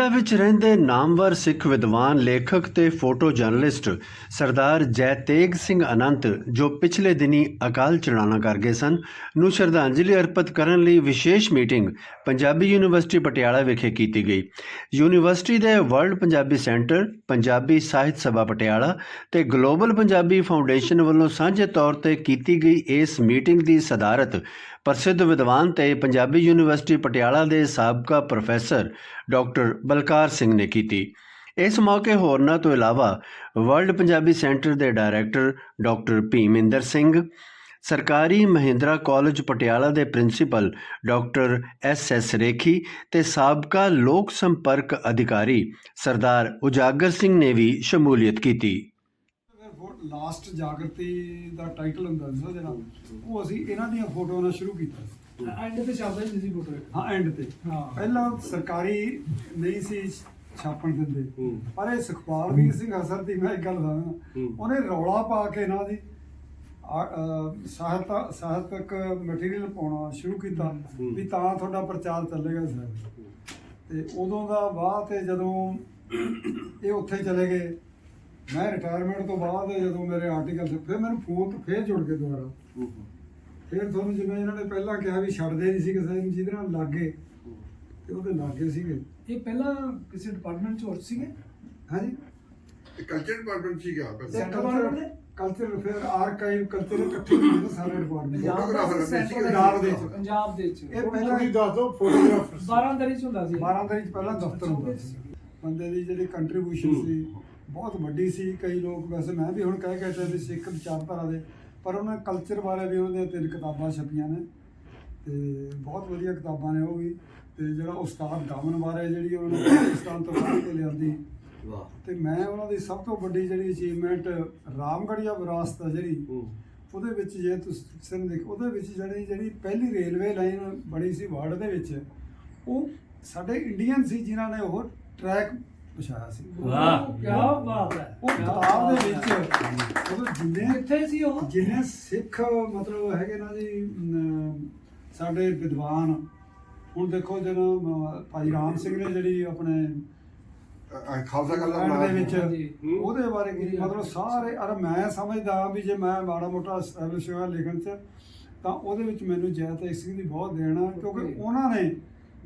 Canada ਵਿੱਚ ਰਹਿੰਦੇ ਨਾਮਵਰ ਸਿੱਖ ਵਿਦਵਾਨ, ਲੇਖਕ ਤੇ ਫੋਟੋ ਜਰਨਲਿਸਟ ਸਰਦਾਰ ਜੈਤੇਗ ਸਿੰਘ ਅਨੰਤ, ਜੋ ਪਿਛਲੇ ਦਿਨੀ ਅਕਾਲ ਚਲਾਣਾ ਕਰ ਗਏ ਸਨ, ਨੂੰ ਸ਼ਰਧਾਂਜਲੀ ਅਰਪਿਤ ਕਰਨ ਲਈ ਵਿਸ਼ੇਸ਼ ਮੀਟਿੰਗ ਪੰਜਾਬੀ ਯੂਨੀਵਰਸਿਟੀ ਪਟਿਆਲਾ ਵਿਖੇ ਕੀਤੀ ਗਈ। ਯੂਨੀਵਰਸਿਟੀ ਦੇ ਵਰਲਡ ਪੰਜਾਬੀ ਸੈਂਟਰ, ਪੰਜਾਬੀ ਸਾਹਿਤ ਸਭਾ ਪਟਿਆਲਾ ਤੇ ਗਲੋਬਲ ਪੰਜਾਬੀ ਫਾਊਂਡੇਸ਼ਨ ਵੱਲੋਂ ਸਾਂਝੇ ਤੌਰ ਤੇ ਕੀਤੀ ਗਈ ਇਸ ਮੀਟਿੰਗ ਦੀ ਸਦਾਰਤ ਪ੍ਰਸਿੱਧ ਵਿਦਵਾਨ ਤੇ ਪੰਜਾਬੀ ਯੂਨੀਵਰਸਿਟੀ ਪਟਿਆਲਾ ਦੇ ਸਾਬਕਾ ਪ੍ਰੋਫੈਸਰ ਡਾਕਟਰ ਬਲਕਾਰ ਸਿੰਘ ਨੇ ਕੀਤੀ। ਇਸ ਮੌਕੇ ਹੋਰਨਾਂ ਤੋਂ ਇਲਾਵਾ ਵਰਲਡ ਪੰਜਾਬੀ ਸੈਂਟਰ ਦੇ ਡਾਇਰੈਕਟਰ ਡਾਕਟਰ ਭੀਮਿੰਦਰ ਸਿੰਘ, ਸਰਕਾਰੀ ਮਹਿੰਦਰਾ ਕਾਲਜ ਪਟਿਆਲਾ ਦੇ principal doctor S S Rekhi ਤੇ ਸਾਬਕਾ ਲੋਕ ਸੰਪਰਕ ਅਧਿਕਾਰੀ ਸਰਦਾਰ ਉਜਾਗਰ ਸਿੰਘ ਨੇ ਵੀ ਸ਼ਮੂਲੀਅਤ ਕੀਤੀ। ਲਾਸਟ ਜਾਗਰਤੀ ਦਾ ਟਾਈਟਲ ਹੁੰਦਾ ਸੀ ਨਾ ਜਿਹੜਾ ਉਹ ਅਸੀਂ ਇਹਨਾਂ ਦੀਆਂ ਫੋਟੋਆਂ ਨਾਲ ਸ਼ੁਰੂ ਕੀਤਾ ਸੀ। ਐਂਡ ਤੇ ਚੱਲਦਾ ਹੀ ਸੀ ਫੋਟੋ ਹਾਂ ਐਂਡ ਤੇ। ਹਾਂ। ਪਹਿਲਾਂ ਸਰਕਾਰੀ ਨਹੀਂ ਸੀ ਛਾਪਣ ਦਿੰਦੇ ਪਰ ਇਹ ਸੁਖਪਾਲ ਵੀਰ ਸਿੰਘ ਹਸਰ ਦੀ ਮੈਂ ਇੱਕ ਗੱਲ ਦੱਸਦਾ ਉਹਨੇ ਰੌਲਾ ਪਾ ਕੇ ਨਾ ਅਹ ਸਾਹਿਤ ਸਾਹਿਤਕ ਮਟੀਰੀਅਲ ਪਾਉਣਾ ਸ਼ੁਰੂ ਕੀਤਾ ਵੀ ਤਾਂ ਤੁਹਾਡਾ ਪ੍ਰਚਾਰ ਚੱਲੇਗਾ ਸਰ ਤੇ ਉਦੋਂ ਦਾ ਬਾਅਦ ਤੇ ਜਦੋਂ ਇਹ ਉੱਥੇ ਚਲੇ ਗਏ ਮੈਂ ਰਿਟਾਇਰਮੈਂਟ ਤੋਂ ਬਾਅਦ ਜਦੋਂ ਮੇਰੇ ਆਰਟੀਕਲ ਫਿਰ ਮੈਨੂੰ ਫੋਨ ਤੋਂ ਫੇਰ ਜੁੜ ਕੇ ਦੁਬਾਰਾ। ਫਿਰ ਤੁਹਾਨੂੰ ਜਿਵੇਂ ਇਹਨਾਂ ਨੇ ਪਹਿਲਾਂ ਕਿਹਾ ਵੀ ਛੱਡਦੇ ਨਹੀਂ ਸੀ ਕਿਸੇ ਨੂੰ ਜਿਹਦੇ ਨਾਲ ਲੱਗੇ ਤੇ ਉਹਦੇ ਲੱਗੇ ਸੀਗੇ। ਇਹ ਪਹਿਲਾਂ ਕਿਸੇ ਡਿਪਾਰਟਮੈਂਟ ਚ ਹੋਰ ਸੀਗੇ? ਹਾਂਜੀ। ਕਲਚਰ ਡਿਪਾਰਟਮੈਂਟ ਸੀਗਾ ਪਹਿਲਾਂ। ਦੇ? ਕਲਚਰ ਫਿਰ ਆਰਕਾਈਵ ਕਲਚਰ ਇਕੱਠੇ ਨੇ ਸਾਰੇ ਡਿਪਾਰਟਮੈਂਟ ਦਾ ਪੰਜਾਬ ਦੇ ਵਿੱਚ, ਪੰਜਾਬ ਦੇ ਵਿੱਚ। ਇਹ ਪਹਿਲਾਂ ਤੁਸੀਂ ਦੱਸ ਦਿਓ ਫੋਟੋਗ੍ਰਾਫਰ 12 ਦਰੀ ਚ ਹੁੰਦਾ ਸੀ। 12 ਦੇ ਵਿੱਚ ਪਹਿਲਾਂ ਦਫ਼ਤਰ ਹੁੰਦਾ ਸੀ। ਬੰਦੇ ਦੀ ਜਿਹੜੀ ਕੰਟਰੀਬਿਊਸ਼ਨ ਸੀ ਬਹੁਤ ਵੱਡੀ ਸੀ ਕਈ ਲੋਕ ਵੈਸੇ ਮੈਂ ਵੀ ਹੁਣ ਕਹਿ ਕੇ ਹਟਿਆ ਵੀ ਸਿੱਖ ਵਿਚਾਰਧਾਰਾ ਦੇ ਪਰ ਉਹਨਾਂ ਕਲਚਰ ਬਾਰੇ ਵੀ ਉਹਦੇ ਤਿੰਨ ਕਿਤਾਬਾਂ ਛਪੀਆਂ ਨੇ ਤੇ ਬਹੁਤ ਵਧੀਆ ਕਿਤਾਬਾਂ ਨੇ ਉਹ ਵੀ ਤੇ ਜਿਹੜਾ ਉਸਤਾਦ ਦਮਨ ਬਾਰੇ ਜਿਹੜੀ ਉਹਨਾਂ ਨੇ ਪਾਕਿਸਤਾਨ ਤੋਂ ਫੜ ਕੇ ਲਿਆਂਦੀ ਤੇ ਮੈਂ ਉਹਨਾਂ ਦੀ ਸਭ ਤੋਂ ਵੱਡੀ ਜਿਹੜੀ ਅਚੀਵਮੈਂਟ ਰਾਮਗੜੀਆ ਵਿਰਾਸਤ ਜਿਹੜੀ ਉਹਦੇ ਵਿੱਚ ਜੇ ਤੁਸੀਂ ਨੇ ਦੇਖ ਉਹਦੇ ਵਿੱਚ ਜਿਹੜੀ ਜਿਹੜੀ ਪਹਿਲੀ ਰੇਲਵੇ ਲਾਈਨ ਬਣੀ ਸੀ ਵਰਲਡ ਦੇ ਵਿੱਚ ਉਹ ਸਾਡੇ ਇੰਡੀਅਨ ਸੀ ਜਿਨ੍ਹਾਂ ਨੇ ਉਹ ਟਰੈਕ ਵਿਛਾਇਆ ਸੀ। ਵਾਹ। ਕੀ ਬਾਤ ਹੈ। ਉਹ ਕਿਤਾਬ ਦੇ। ਵਿੱਚ ਉਹ ਜਿੰਨੇ ਕਿੱਥੇ ਸੀ ਉਹ? ਜਿੰਨੇ ਸਿੱਖ ਮਤਲਬ ਹੈਗੇ ਨਾ ਜੀ ਸਾਡੇ ਵਿਦਵਾਨ। ਹੁਣ ਦੇਖੋ ਜਦੋਂ ਭਾਈ ਰਾਮ ਸਿੰਘ ਨੇ ਜਿਹੜੀ ਆਪਣੇ ਖਾਲਸਾ ਗੱਲ ਦਾ ਵਿੱਚ। ਉਹਦੇ ਬਾਰੇ ਕੀ ਮਤਲਬ ਸਾਰੇ ਅਰ ਮੈਂ ਸਮਝਦਾ ਵੀ ਜੇ ਮੈਂ ਮਾੜਾ ਮੋਟਾ ਐਸਟੈਬਲਿਸ਼ ਹੋਇਆ ਲਿਖਣ ਚ ਤਾਂ ਉਹਦੇ ਵਿੱਚ ਮੈਨੂੰ ਜੈਤ ਸਿੰਘ ਦੀ ਬਹੁਤ ਦੇਣ ਆ ਕਿਉਂਕਿ ਉਹਨਾਂ ਨੇ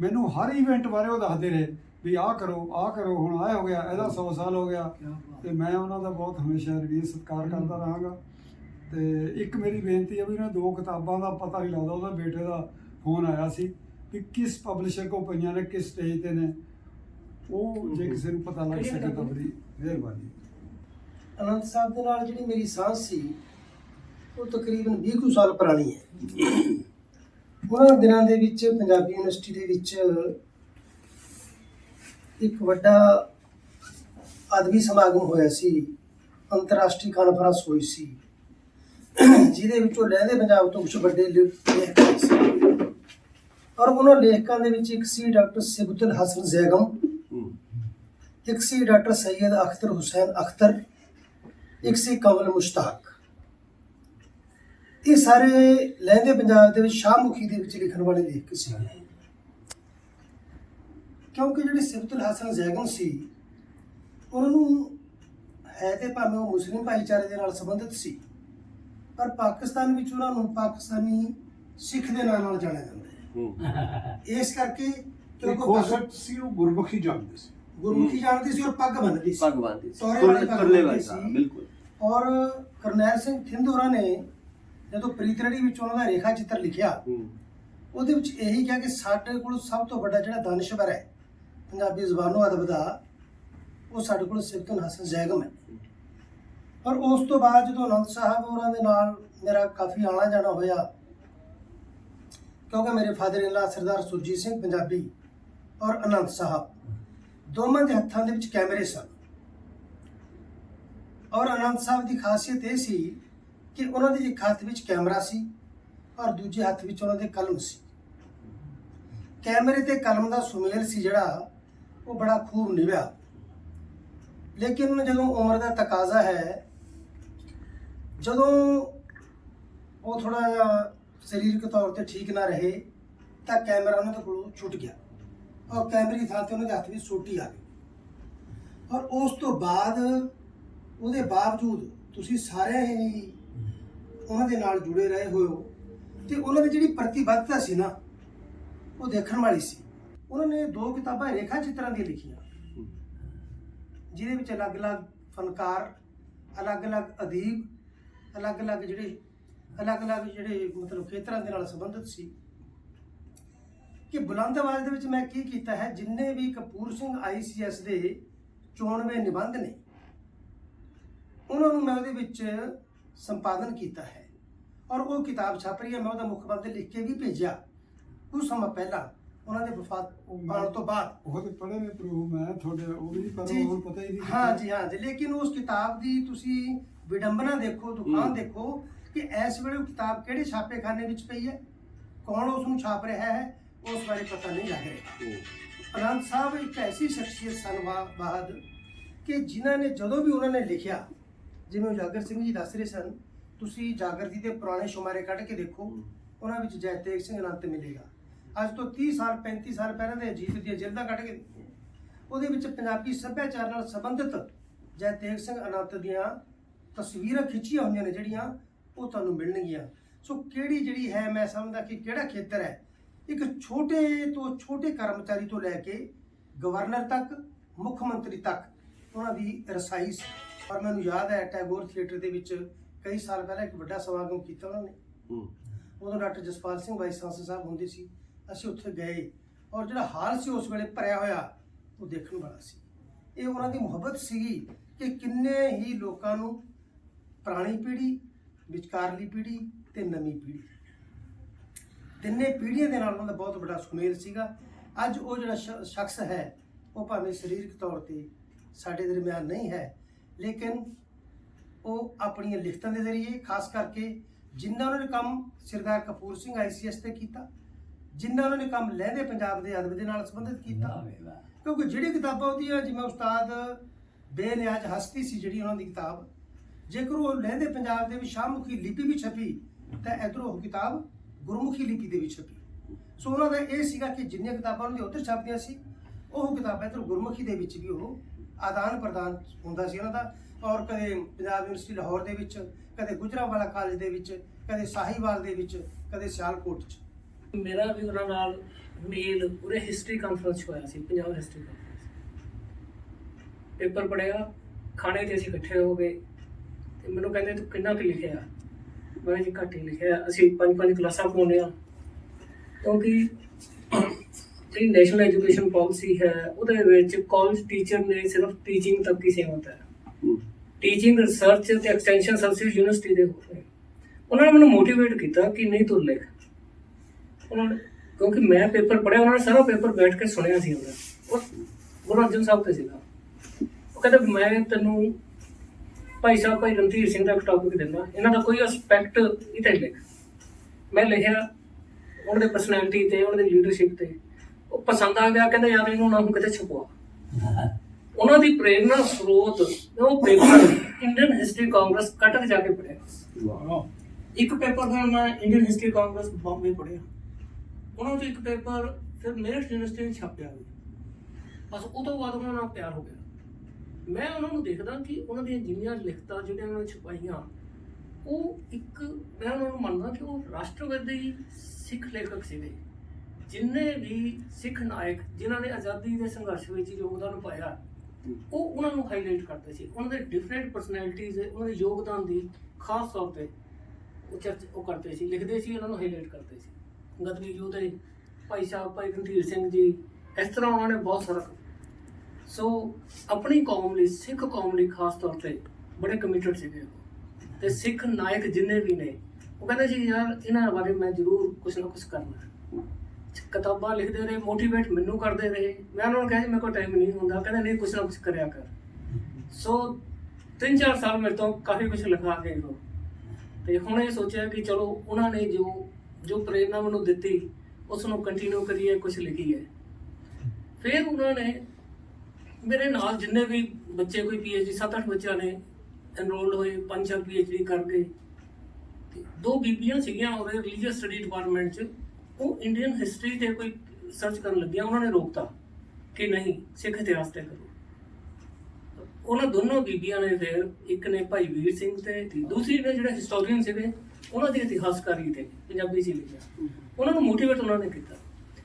ਮੈਨੂੰ ਹਰ ਇਵੈਂਟ ਬਾਰੇ ਉਹ ਦੱਸਦੇ ਰਹੇ ਵੀ ਆਹ ਕਰੋ ਆਹ ਕਰੋ ਹੁਣ ਆਹ ਹੋ ਗਿਆ ਇਹਦਾ 100 ਸਾਲ ਹੋ ਗਿਆ। ਤੇ ਮੈਂ ਉਹਨਾਂ ਦਾ ਬਹੁਤ ਹਮੇਸ਼ਾ ਰਿਵੀਅਰ ਸਤਿਕਾਰ ਕਰਦਾ ਰਹਾਂਗਾ। ਤੇ ਇੱਕ ਮੇਰੀ ਬੇਨਤੀ ਹੈ ਵੀ ਇਹਨਾਂ ਦੋ ਕਿਤਾਬਾਂ ਦਾ ਪਤਾ ਨਹੀਂ ਲੱਗਦਾ ਉਹਦਾ ਬੇਟੇ ਦਾ ਫੋਨ ਆਇਆ ਸੀ ਕਿ ਕਿਸ ਪਬਲਿਸ਼ਰ ਕੋ ਪਈਆਂ ਨੇ ਕਿਸ ਸਟੇਜ ਤੇ ਨੇ। ਉਹ ਜੇ ਕਿਸੇ ਨੂੰ ਪਤਾ ਲੱਗ ਸਕੇ ਤਾਂ ਬੜੀ ਮਿਹਰਬਾਨੀ। ਅਨੰਦ ਸਾਹਿਬ ਦੇ ਨਾਲ ਜਿਹੜੀ ਮੇਰੀ ਸਾਂਝ ਸੀ ਉਹ ਤਕਰੀਬਨ 20 ਕੁ ਸਾਲ ਪੁਰਾਣੀ ਹੈ। ਉਹਨਾਂ ਦਿਨਾਂ ਦੇ ਵਿੱਚ ਪੰਜਾਬੀ ਯੂਨੀਵਰਸਿਟੀ ਦੇ ਵਿੱਚ ਇੱਕ ਵੱਡਾ ਅਦਬੀ ਸਮਾਗਮ ਹੋਇਆ ਸੀ ਅੰਤਰਰਾਸ਼ਟਰੀ ਕਾਨਫਰੰਸ ਹੋਈ ਸੀ। ਜਿਹਦੇ ਵਿੱਚੋਂ ਲਹਿੰਦੇ ਪੰਜਾਬ ਤੋਂ ਕੁਝ ਵੱਡੇ ਲੇਖਕ ਸੀ। ਔਰ ਉਹਨਾਂ ਲੇਖਕਾਂ ਦੇ ਵਿੱਚ ਇੱਕ ਸੀ ਡਾਕਟਰ ਸਿਬਤੁਲ ਹਸਨ ਜ਼ੈਗਮ ਇੱਕ ਸੀ ਡਾਕਟਰ ਸੈਯਦ ਅਖਤਰ ਹੁਸੈਨ ਅਖਤਰ ਇੱਕ ਸੀ ਕਮਲ ਮੁਸ਼ਤਾਕ। ਇਹ ਸਾਰੇ ਲਹਿੰਦੇ ਪੰਜਾਬ ਦੇ ਵਿੱਚ ਸ਼ਾਹਮੁਖੀ ਦੇ ਵਿੱਚ ਲਿਖਣ ਵਾਲੇ ਲੇਖਕ ਸੀ। ਕਿਉਂਕਿ ਜਿਹੜੀ ਸਿਬਤੁਲ ਹਸਨ ਜ਼ੈਗਮ ਸੀ ਉਹਨਾਂ ਨੂੰ ਹੈ ਤੇ ਭਾਵੇਂ ਉਹ ਮੁਸਲਿਮ ਭਾਈਚਾਰੇ ਦੇ ਨਾਲ ਸੰਬੰਧਿਤ ਸੀ ਪਰ ਪਾਕਿਸਤਾਨ ਵਿੱਚ ਉਹਨਾਂ ਨੂੰ ਪਾਕਿਸਤਾਨੀ ਸਿੱਖ ਦੇ ਨਾਂ ਨਾਲ ਜਾਣਿਆ ਜਾਂਦਾ ਹੈ ਇਸ ਕਰਕੇ ਕਿਉਂਕਿ ਸਕਦਾ ਸੀ ਉਹ ਗੁਰਮੁਖੀ ਜਾਣਦੇ ਸੀ ਗੁਰਮੁਖੀ ਜਾਣਦੀ ਸੀ ਔਰ ਪੱਗ ਬੰਨਦੀ ਸੀ ਪੱਗ ਬੰਨ੍ਹਦੀ ਸੀ। ਸਹੁਰੇ ਵਾਲੀ ਪੱਗ ਤੁਰਲੇ ਵਾਲੀ, ਸੀ। ਬਿਲਕੁਲ। ਔਰ ਕਰਨੈਲ ਸਿੰਘ ਥਿੰਦ ਹੋਰਾਂ ਨੇ ਜਦੋਂ ਪ੍ਰੀਤਰੜੀ ਵਿੱਚ ਉਹਨਾਂ ਦਾ ਰੇਖਾ ਚਿੱਤਰ ਲਿਖਿਆ ਉਹਦੇ ਵਿੱਚ ਇਹੀ ਕਿਹਾ ਕਿ ਸਾਡੇ ਕੋਲ ਸਭ ਤੋਂ ਵੱਡਾ ਜਿਹੜਾ ਦਾਨਸ਼ਵਰ ਹੈ ਪੰਜਾਬੀ ਜ਼ਬਾਨੋਂ ਅਦਬ ਦਾ, ਉਹ ਸਾਡੇ ਕੋਲ ਸਿਬਤਨ ਹਸਨ ਜ਼ੈਗਮ ਹੈ। ਔਰ ਉਸ ਤੋਂ ਬਾਅਦ ਜਦੋਂ ਅਨੰਦ ਸਾਹਿਬ ਹੋਰਾਂ ਦੇ ਨਾਲ ਮੇਰਾ ਕਾਫੀ ਆਣਾ ਜਾਣਾ ਹੋਇਆ, ਕਿਉਂਕਿ ਮੇਰੇ ਫਾਦਰ ਇਨ ਸਰਦਾਰ ਸੁਰਜੀਤ ਸਿੰਘ ਪੰਜਾਬੀ ਔਰ ਅਨੰਦ ਸਾਹਿਬ, ਦੋਵਾਂ ਦੇ ਹੱਥਾਂ ਦੇ ਵਿੱਚ ਕੈਮਰੇ ਸਨ। ਔਰ ਅਨੰਦ ਸਾਹਿਬ ਦੀ ਖਾਸੀਅਤ ਇਹ ਸੀ ਕਿ ਉਹਨਾਂ ਦੇ ਇੱਕ ਹੱਥ ਵਿੱਚ ਕੈਮਰਾ ਸੀ ਔਰ ਦੂਜੇ ਹੱਥ ਵਿੱਚ ਉਹਨਾਂ ਦੇ ਕਲਮ ਸੀ। ਕੈਮਰੇ ਤੇ ਕਲਮ ਦਾ ਸੁਮੇਲ ਸੀ ਜਿਹੜਾ ਉਹ ਬੜਾ ਖੂਬ ਨਿਭਿਆ। ਲੇਕਿਨ ਜਦੋਂ ਉਮਰ ਦਾ ਤਕਾਜ਼ਾ ਹੈ, ਜਦੋਂ ਉਹ ਥੋੜਾ ਜਿਹਾ ਸਰੀਰਕ ਤੌਰ ਤੇ ਠੀਕ ਨਾ ਰਹੇ, ਤਾਂ ਕੈਮਰਾ ਉਹਨਾਂ ਦੇ ਕੋਲੋਂ ਛੁੱਟ ਗਿਆ। ਔਰ ਕੈਮਰੇ ਦੀ ਥਾਂ ਤੇ ਉਹਨਾਂ ਦੇ ਹੱਥ ਵਿੱਚ ਸੋਟੀ ਆ ਗਈ। ਔਰ ਉਸ ਤੋਂ ਬਾਅਦ ਉਹਦੇ ਬਾਵਜੂਦ ਤੁਸੀਂ ਸਾਰੇ ਹੀ ਉਹਨਾਂ ਦੇ ਨਾਲ ਜੁੜੇ ਰਹੇ ਹੋਏ ਹੋ। ਤੇ ਉਹਨਾਂ ਦੀ ਜਿਹੜੀ ਪ੍ਰਤੀਬੱਧਤਾ ਸੀ ਨਾ, ਉਹ ਦੇਖਣ ਵਾਲੀ ਸੀ। ਉਹਨਾਂ ਨੇ ਦੋ ਕਿਤਾਬਾਂ ਰੇਖਾ ਚਿੱਤਰਾਂ ਦੀਆਂ ਲਿਖੀਆਂ। ਜਿਹਦੇ ਵਿੱਚ ਅਲੱਗ-ਅਲੱਗ ਫਨਕਾਰ ਅਲੱਗ-ਅਲੱਗ ਅਦੀਬ ਅਲੱਗ-ਅਲੱਗ ਜਿਹੜੇ ਅਲੱਗ-ਅਲੱਗ ਜਿਹੜੇ ਮਤਲਬ ਖੇਤਰਾਂ ਦੇ ਨਾਲ ਸੰਬੰਧਿਤ ਸੀ। ਕਿ ਬੁਲੰਦ ਆਵਾਜ਼ ਦੇ ਵਿੱਚ ਮੈਂ ਕੀ ਕੀਤਾ ਹੈ, ਜਿੰਨੇ ਵੀ ਕਪੂਰ ਸਿੰਘ ਆਈਸੀਐਸ ਦੇ ਚੋਣਵੇਂ ਨਿਬੰਧ ਨੇ, ਉਹਨਾਂ ਨੂੰ ਮੈਂ ਉਹਦੇ ਵਿੱਚ ਸੰਪਾਦਨ ਕੀਤਾ ਹੈ। ਔਰ ਉਹ ਕਿਤਾਬ ਛਾਪ ਰਹੀ ਹੈ, ਮੈਂ ਉਹਦਾ ਮੁੱਖ ਬੰਦ ਲਿਖ ਕੇ ਵੀ ਭੇਜਿਆ। ਕੁਝ ਸਮਾਂ ਪਹਿਲਾਂ ਉਹਨਾਂ ਦੇ ਵਫਾਤ ਹੋਣ ਤੋਂ ਬਾਅਦ। ਉਹ ਤੇ ਪੜ੍ਹੇ ਨੇ ਪ੍ਰੂਫ ਮੈਂ ਤੁਹਾਡੇ ਉਹ ਵੀ ਪਰ ਜੀ ਹੁਣ ਪਤਾ ਹੀ ਨਹੀਂ ਹਾਂ ਜੀ ਹਾਂ ਜੀ। ਲੇਕਿਨ ਉਸ ਕਿਤਾਬ ਦੀ ਤੁਸੀਂ ਵਿਡੰਬਨਾ ਦੇਖੋ ਦੁਕਾਨ ਦੇਖੋ ਕਿ ਇਸ ਵੇਲੇ ਉਹ ਕਿਤਾਬ ਕਿਹੜੇ ਛਾਪੇਖਾਨੇ ਵਿੱਚ ਪਈ ਹੈ? ਕੌਣ ਉਸ ਨੂੰ ਛਾਪ ਰਿਹਾ ਹੈ? ਉਸ ਬਾਰੇ ਪਤਾ ਨਹੀਂ ਲੱਗ ਰਿਹਾ। ਅਨੰਦ ਸਾਹਿਬ ਇੱਕ ਐਸੀ ਸ਼ਖਸੀਅਤ ਸਨ ਬਾਅਦ ਕਿ ਜਿਨ੍ਹਾਂ ਨੇ ਜਦੋਂ ਵੀ ਉਹਨਾਂ ਨੇ ਲਿਖਿਆ ਜਿਵੇਂ ਉਜਾਗਰ ਸਿੰਘ ਜੀ ਦੱਸ ਰਹੇ ਸਨ ਤੁਸੀਂ ਜਾਗਰਤੀ ਦੇ ਪੁਰਾਣੇ ਸ਼ੁਮਾਰੇ ਕੱਢ ਕੇ ਦੇਖੋ ਉਹਨਾਂ ਵਿੱਚ ਜੈਤੇਗ ਸਿੰਘ ਅਨੰਤ ਮਿਲੇਗਾ। ਅੱਜ ਤੋਂ 30 ਸਾਲ 35 ਸਾਲ ਪਹਿਲਾਂ ਦੇ ਅਜੀਤ ਦੀਆਂ ਜਿਲਦਾਂ ਕੱਢ ਕੇ ਉਹਦੇ ਵਿੱਚ ਪੰਜਾਬੀ ਸੱਭਿਆਚਾਰ ਨਾਲ ਸੰਬੰਧਿਤ ਜੈਤੇਗ ਸਿੰਘ ਅਨੰਤ ਦੀਆਂ ਤਸਵੀਰਾਂ ਖਿੱਚੀਆਂ ਹੋਈਆਂ ਨੇ ਜਿਹੜੀਆਂ ਉਹ ਤੁਹਾਨੂੰ ਮਿਲਣਗੀਆਂ। ਸੋ ਕਿਹੜੀ ਜਿਹੜੀ ਹੈ ਮੈਂ ਸਮਝਦਾ ਕਿ ਕਿਹੜਾ ਖੇਤਰ ਹੈ ਇੱਕ ਛੋਟੇ ਤੋਂ ਛੋਟੇ ਕਰਮਚਾਰੀ ਤੋਂ ਲੈ ਕੇ ਗਵਰਨਰ ਤੱਕ ਮੁੱਖ ਮੰਤਰੀ ਤੱਕ ਉਹਨਾਂ ਦੀ ਰਸਾਈ ਪਰ ਮੈਨੂੰ ਯਾਦ ਹੈ ਟੈਗੋਰ ਥੀਏਟਰ ਦੇ ਵਿੱਚ ਕਈ ਸਾਲ ਪਹਿਲਾਂ ਇੱਕ ਵੱਡਾ ਸਮਾਗਮ ਕੀਤਾ ਉਹਨਾਂ ਨੇ। ਉਦੋਂ doctor Jaspal Singh vice chancellor Sahib ਹੁੰਦੇ ਸੀ। ਅਸੀਂ ਉੱਥੇ ਗਏ ਔਰ ਜਿਹੜਾ ਹਾਲ ਸੀ ਉਸ ਵੇਲੇ ਭਰਿਆ ਹੋਇਆ, ਉਹ ਦੇਖਣ ਵਾਲਾ ਸੀ। ਇਹ ਉਹਨਾਂ ਦੀ ਮੁਹੱਬਤ ਸੀਗੀ ਕਿ ਕਿੰਨੇ ਹੀ ਲੋਕਾਂ ਨੂੰ ਪੁਰਾਣੀ ਪੀੜ੍ਹੀ, ਵਿਚਕਾਰਲੀ ਪੀੜ੍ਹੀ ਤੇ ਨਵੀਂ ਪੀੜ੍ਹੀ। ਤਿੰਨੇ ਪੀੜ੍ਹੀਆਂ ਦੇ ਨਾਲ ਉਹਨਾਂ ਦਾ ਬਹੁਤ ਵੱਡਾ ਸੁਮੇਲ ਸੀਗਾ। ਅੱਜ ਉਹ ਜਿਹੜਾ ਸ਼- ਸ਼ਖਸ ਹੈ, ਉਹ ਭਾਵੇਂ ਸਰੀਰਕ ਤੌਰ ਤੇ ਸਾਡੇ ਦਰਮਿਆਨ ਨਹੀਂ ਹੈ, ਲੇਕਿਨ ਉਹ ਆਪਣੀਆਂ ਲਿਖਤਾਂ ਦੇ ਜ਼ਰੀਏ, ਖਾਸ ਕਰਕੇ ਜਿੰਨਾ ਉਹਨਾਂ ਨੇ ਕੰਮ ਸਰਦਾਰ ਕਪੂਰ ਸਿੰਘ ਆਈਸੀਐਸ ਤੇ ਕੀਤਾ ਜਿੰਨਾ ਉਹਨਾਂ ਨੇ ਕੰਮ ਲਹਿੰਦੇ ਪੰਜਾਬ ਦੇ ਅਦਬ ਦੇ ਨਾਲ ਸੰਬੰਧਿਤ ਕੀਤਾ। ਕਿਉਂਕਿ ਜਿਹੜੀ ਕਿਤਾਬਾਂ ਉਹਦੀਆਂ ਜਿਵੇਂ ਉਸਤਾਦ ਬੇਨਿਆਜ ਹਸਤੀ ਸੀ ਜਿਹੜੀ ਉਹਨਾਂ ਦੀ ਕਿਤਾਬ ਜੇਕਰ ਉਹ ਲਹਿੰਦੇ ਪੰਜਾਬ ਦੇ ਵਿੱਚ ਸ਼ਾਹਮੁਖੀ ਲਿਪੀ ਵੀ ਛਪੀ ਤਾਂ ਇਧਰੋਂ ਉਹ ਕਿਤਾਬ ਗੁਰਮੁਖੀ ਲਿਪੀ ਦੇ ਵਿੱਚ ਛਪੀ। ਸੋ ਉਹਨਾਂ ਦਾ ਇਹ ਸੀਗਾ ਕਿ ਜਿੰਨੀਆਂ ਕਿਤਾਬਾਂ ਉਹਨਾਂ ਦੀ ਉੱਧਰ ਛਪਦੀਆਂ ਸੀ ਉਹ ਕਿਤਾਬਾਂ ਇਧਰ ਗੁਰਮੁਖੀ ਦੇ ਵਿੱਚ ਵੀ ਉਹ ਆਦਾਨ ਪ੍ਰਦਾਨ ਹੁੰਦਾ ਸੀ ਉਹਨਾਂ ਦਾ। ਔਰ ਕਦੇ ਪੰਜਾਬ ਯੂਨੀਵਰਸਿਟੀ ਲਾਹੌਰ ਦੇ ਵਿੱਚ ਕਦੇ ਗੁਜਰਾਂਵਾਲਾ ਕਾਲਜ ਦੇ ਵਿੱਚ ਕਦੇ ਸਾਹੀਵਾਲ ਦੇ ਵਿੱਚ ਕਦੇ ਸਿਆਲਕੋਟ 'ਚ। ਮੇਰਾ ਵੀ ਉਹਨਾਂ ਨਾਲ ਮੇਲ ਪੂਰੇ ਹਿਸਟਰੀ ਕਾਨਫਰੰਸ ਹੋਇਆ ਸੀ ਪੰਜਾਬ ਹਿਸਟਰੀ ਕਾਨਫਰੰਸ ਪੇਪਰ ਪੜਿਆ ਖਾਣੇ ਤੇ ਅਸੀਂ ਇਕੱਠੇ ਹੋ ਗਏ ਤੇ ਮੈਨੂੰ ਕਹਿੰਦੇ ਤੂੰ ਕਿੰਨਾ ਕੁ ਲਿਖਿਆ? ਮੈਂ ਜੀ ਘੱਟ ਹੀ ਲਿਖਿਆ। ਅਸੀਂ ਪੰਜ ਪੰਜ ਕਲਾਸਾਂ ਪਾਉਂਦੇ ਆ ਕਿਉਂਕਿ ਜਿਹੜੀ ਨੈਸ਼ਨਲ ਐਜੂਕੇਸ਼ਨ ਪਾਲਿਸੀ ਹੈ ਉਹਦੇ ਵਿੱਚ ਕਾਲਜ ਟੀਚਰ ਨੇ ਸਿਰਫ ਟੀਚਿੰਗ ਤੱਕ ਹੀ ਸੀਮਤ ਹੈ। ਟੀਚਿੰਗ ਰਿਸਰਚ ਤੇ ਐਕਸਟੈਂਸ਼ਨ ਸਰਵਿਸ ਯੂਨੀਵਰਸਿਟੀ ਦੇ ਹੋ ਰਹੇ ਉਹਨਾਂ ਨੇ ਮੈਨੂੰ ਮੋਟੀਵੇਟ ਕੀਤਾ ਕਿ ਨਹੀਂ ਤੂੰ ਲਿਖ। ਉਹਨਾਂ ਨੇ ਕਿਉਂਕਿ ਮੈਂ ਪੇਪਰ ਪੜਿਆ ਉਹਨਾਂ ਨੇ ਸਾਰਾ ਪੇਪਰ ਬੈਠ ਕੇ ਸੁਣਿਆ ਸੀ ਉਹਦਾ ਉਹ ਗੁਰੂ ਅਰਜਨ ਸਾਹਿਬ ਤੇ ਸੀਗਾ। ਉਹ ਕਹਿੰਦੇ ਮੈਂ ਤੈਨੂੰ ਭਾਈ ਸਾਹਿਬ ਭਾਈ ਰਣਧੀਰ ਸਿੰਘ ਦਾ ਟੌਪਿਕ ਦਿੰਦਾ। ਇਹਨਾਂ ਦਾ ਕੋਈ ਐਸਪੈਕਟ ਤੇ ਲਿਖ ਮੈਂ ਲਿਖਿਆ ਉਹਨਾਂ ਦੇ ਪਰਸਨੈਲਿਟੀ ਤੇ ਉਹਨਾਂ ਦੀ ਲੀਡਰਸ਼ਿਪ ਤੇ। ਉਹ ਪਸੰਦ ਆ ਗਿਆ ਕਹਿੰਦੇ ਯਾਰ ਇਹਨੂੰ ਨਾ ਹੁਣ ਕਿਤੇ ਛਪਵਾ। ਉਹਨਾਂ ਦੀ ਪ੍ਰੇਰਨਾ ਸਰੋਤ ਉਹ paper Indian history congress Cuttack ਜਾ ਕੇ ਪੜਿਆ ਇੱਕ ਪੇਪਰ ਦਾ ਮੈਂ ਇੰਡੀਅਨ ਹਿਸਟਰੀ ਕਾਂਗਰਸ ਬੰਬੇ ਪੜਿਆ ਉਹਨਾਂ ਤੋਂ ਇੱਕ ਪੇਪਰ, ਫਿਰ ਮੇਰਠ ਯੂਨੀਵਰਸਿਟੀ ਵਿੱਚ ਛਪਿਆ ਵੀ। ਬਸ ਉਹ ਤੋਂ ਬਾਅਦ ਉਹਨਾਂ ਨਾਲ ਪਿਆਰ ਹੋ ਗਿਆ। ਮੈਂ ਉਹਨਾਂ ਨੂੰ ਦੇਖਦਾ ਕਿ ਉਹਨਾਂ ਦੀਆਂ ਜਿੰਨੀਆਂ ਲਿਖਤਾਂ ਜਿਹੜੀਆਂ ਉਹਨਾਂ ਨੇ ਛਪਾਈਆਂ, ਉਹ ਇੱਕ, ਮੈਂ ਉਹਨਾਂ ਨੂੰ ਮੰਨਦਾ ਕਿ ਉਹ ਰਾਸ਼ਟਰਵਾਦੀ ਸਿੱਖ ਲੇਖਕ ਸੀਗੇ। ਜਿੰਨੇ ਵੀ ਸਿੱਖ ਨਾਇਕ ਜਿਨ੍ਹਾਂ ਨੇ ਆਜ਼ਾਦੀ ਦੇ ਸੰਘਰਸ਼ ਵਿੱਚ ਯੋਗਦਾਨ ਪਾਇਆ, ਉਹ ਉਹਨਾਂ ਨੂੰ ਹਾਈਲਾਈਟ ਕਰਦੇ ਸੀ। ਉਹਨਾਂ ਦੇ ਡਿਫਰੈਂਟ ਪਰਸਨੈਲਿਟੀਜ਼ ਉਹਨਾਂ ਦੇ ਯੋਗਦਾਨ ਦੀ ਖਾਸ ਤੌਰ ਤੇ ਉਹ ਚਰਚ, ਉਹ ਕਰਦੇ ਸੀ, ਲਿਖਦੇ ਸੀ, ਉਹਨਾਂ ਨੂੰ ਹਾਈਲਾਈਟ ਕਰਦੇ ਸੀ। ਗਦਰੀ ਯੋਧੇ, ਭਾਈ ਸਾਹਿਬ, ਭਾਈ ਰਣਧੀਰ ਸਿੰਘ ਜੀ, ਇਸ ਤਰ੍ਹਾਂ ਉਹਨਾਂ ਨੇ ਬਹੁਤ ਸਾਰਾ ਸੋ ਆਪਣੀ ਕੌਮ ਲਈ, ਸਿੱਖ ਕੌਮ ਲਈ ਖਾਸ ਤੌਰ ਤੇ ਬੜੇ ਕਮਿਟਡ ਸੀਗੇ ਉਹ। ਤੇ ਸਿੱਖ ਨਾਇਕ ਜਿੰਨੇ ਵੀ ਨੇ, ਉਹ ਕਹਿੰਦੇ ਸੀ ਯਾਰ, ਇਹਨਾਂ ਬਾਰੇ ਮੈਂ ਜ਼ਰੂਰ ਕੁਝ ਨਾ ਕੁਝ ਕਰਨਾ ਕਿਤਾਬਾਂ ਲਿਖਦੇ ਰਹੇ ਮੋਟੀਵੇਟ ਮੈਨੂੰ ਕਰਦੇ ਰਹੇ। ਮੈਂ ਉਹਨਾਂ ਨੂੰ ਕਿਹਾ ਜੀ, ਮੇਰੇ ਕੋਲ ਟਾਈਮ ਨਹੀਂ ਹੁੰਦਾ। ਕਹਿੰਦੇ, ਨਹੀਂ ਕੁਝ ਨਾ ਕੁਝ ਕਰਿਆ ਕਰ। ਸੋ ਤਿੰਨ ਚਾਰ ਸਾਲ ਮੇਰੇ ਤੋਂ ਕਾਫੀ ਕੁਝ ਲਿਖਾ ਗਏ ਉਹ। ਤੇ ਹੁਣ ਇਹ ਸੋਚਿਆ ਕਿ ਚਲੋ, ਉਹਨਾਂ ਨੇ ਜੋ ਜੋ ਪ੍ਰੇਰਨਾ ਮੈਨੂੰ ਦਿੱਤੀ ਉਸ ਨੂੰ ਕੰਟੀਨਿਊ ਕਰੀਏ ਕੁਝ ਲਿਖੀਏ। ਫਿਰ ਉਹਨਾਂ ਨੇ ਮੇਰੇ ਨਾਲ ਜਿੰਨੇ ਵੀ ਬੱਚੇ, ਕੋਈ ਪੀਐਚਡੀ 7-8 ਬੱਚਿਆਂ ਨੇ ਐਨਰੋਲ ਹੋਏ ਪੰਜ ਚਾਰ ਪੀਐਚਡੀ ਕਰ ਗਏ ਤੇ ਦੋ ਬੀਬੀਆਂ ਸੀਗੀਆਂ ਉਹਦੇ ਰਿਲੀਜੀਅਸ ਸਟੱਡੀ ਡਿਪਾਰਟਮੈਂਟ 'ਚ। ਉਹ ਇੰਡੀਅਨ ਹਿਸਟਰੀ ਤੇ ਕੋਈ ਸਰਚ ਕਰਨ ਲੱਗੀਆਂ, ਉਹਨਾਂ ਨੇ ਰੋਕਤਾ ਕਿ ਨਹੀਂ, ਸਿੱਖ ਇਤਿਹਾਸ ਤੇ ਕਰੋ। ਉਹਨਾਂ ਦੋਨੋਂ ਬੀਬੀਆਂ ਨੇ ਫਿਰ ਇੱਕ ਨੇ ਭਾਈ ਵੀਰ ਸਿੰਘ ਤੇ ਦੂਸਰੀ ਨੇ ਜਿਹੜੇ ਹਿਸਟੋਰੀਅਨ ਸੀਗੇ ਉਹਨਾਂ ਦੀ ਇਤਿਹਾਸਕਾਰੀ ਤੇ ਪੰਜਾਬੀ ਚ। ਲਿਖਿਆ ਉਹਨਾਂ ਨੂੰ ਮੋਟੀਵੇਟ ਉਹਨਾਂ ਨੇ ਕੀਤਾ।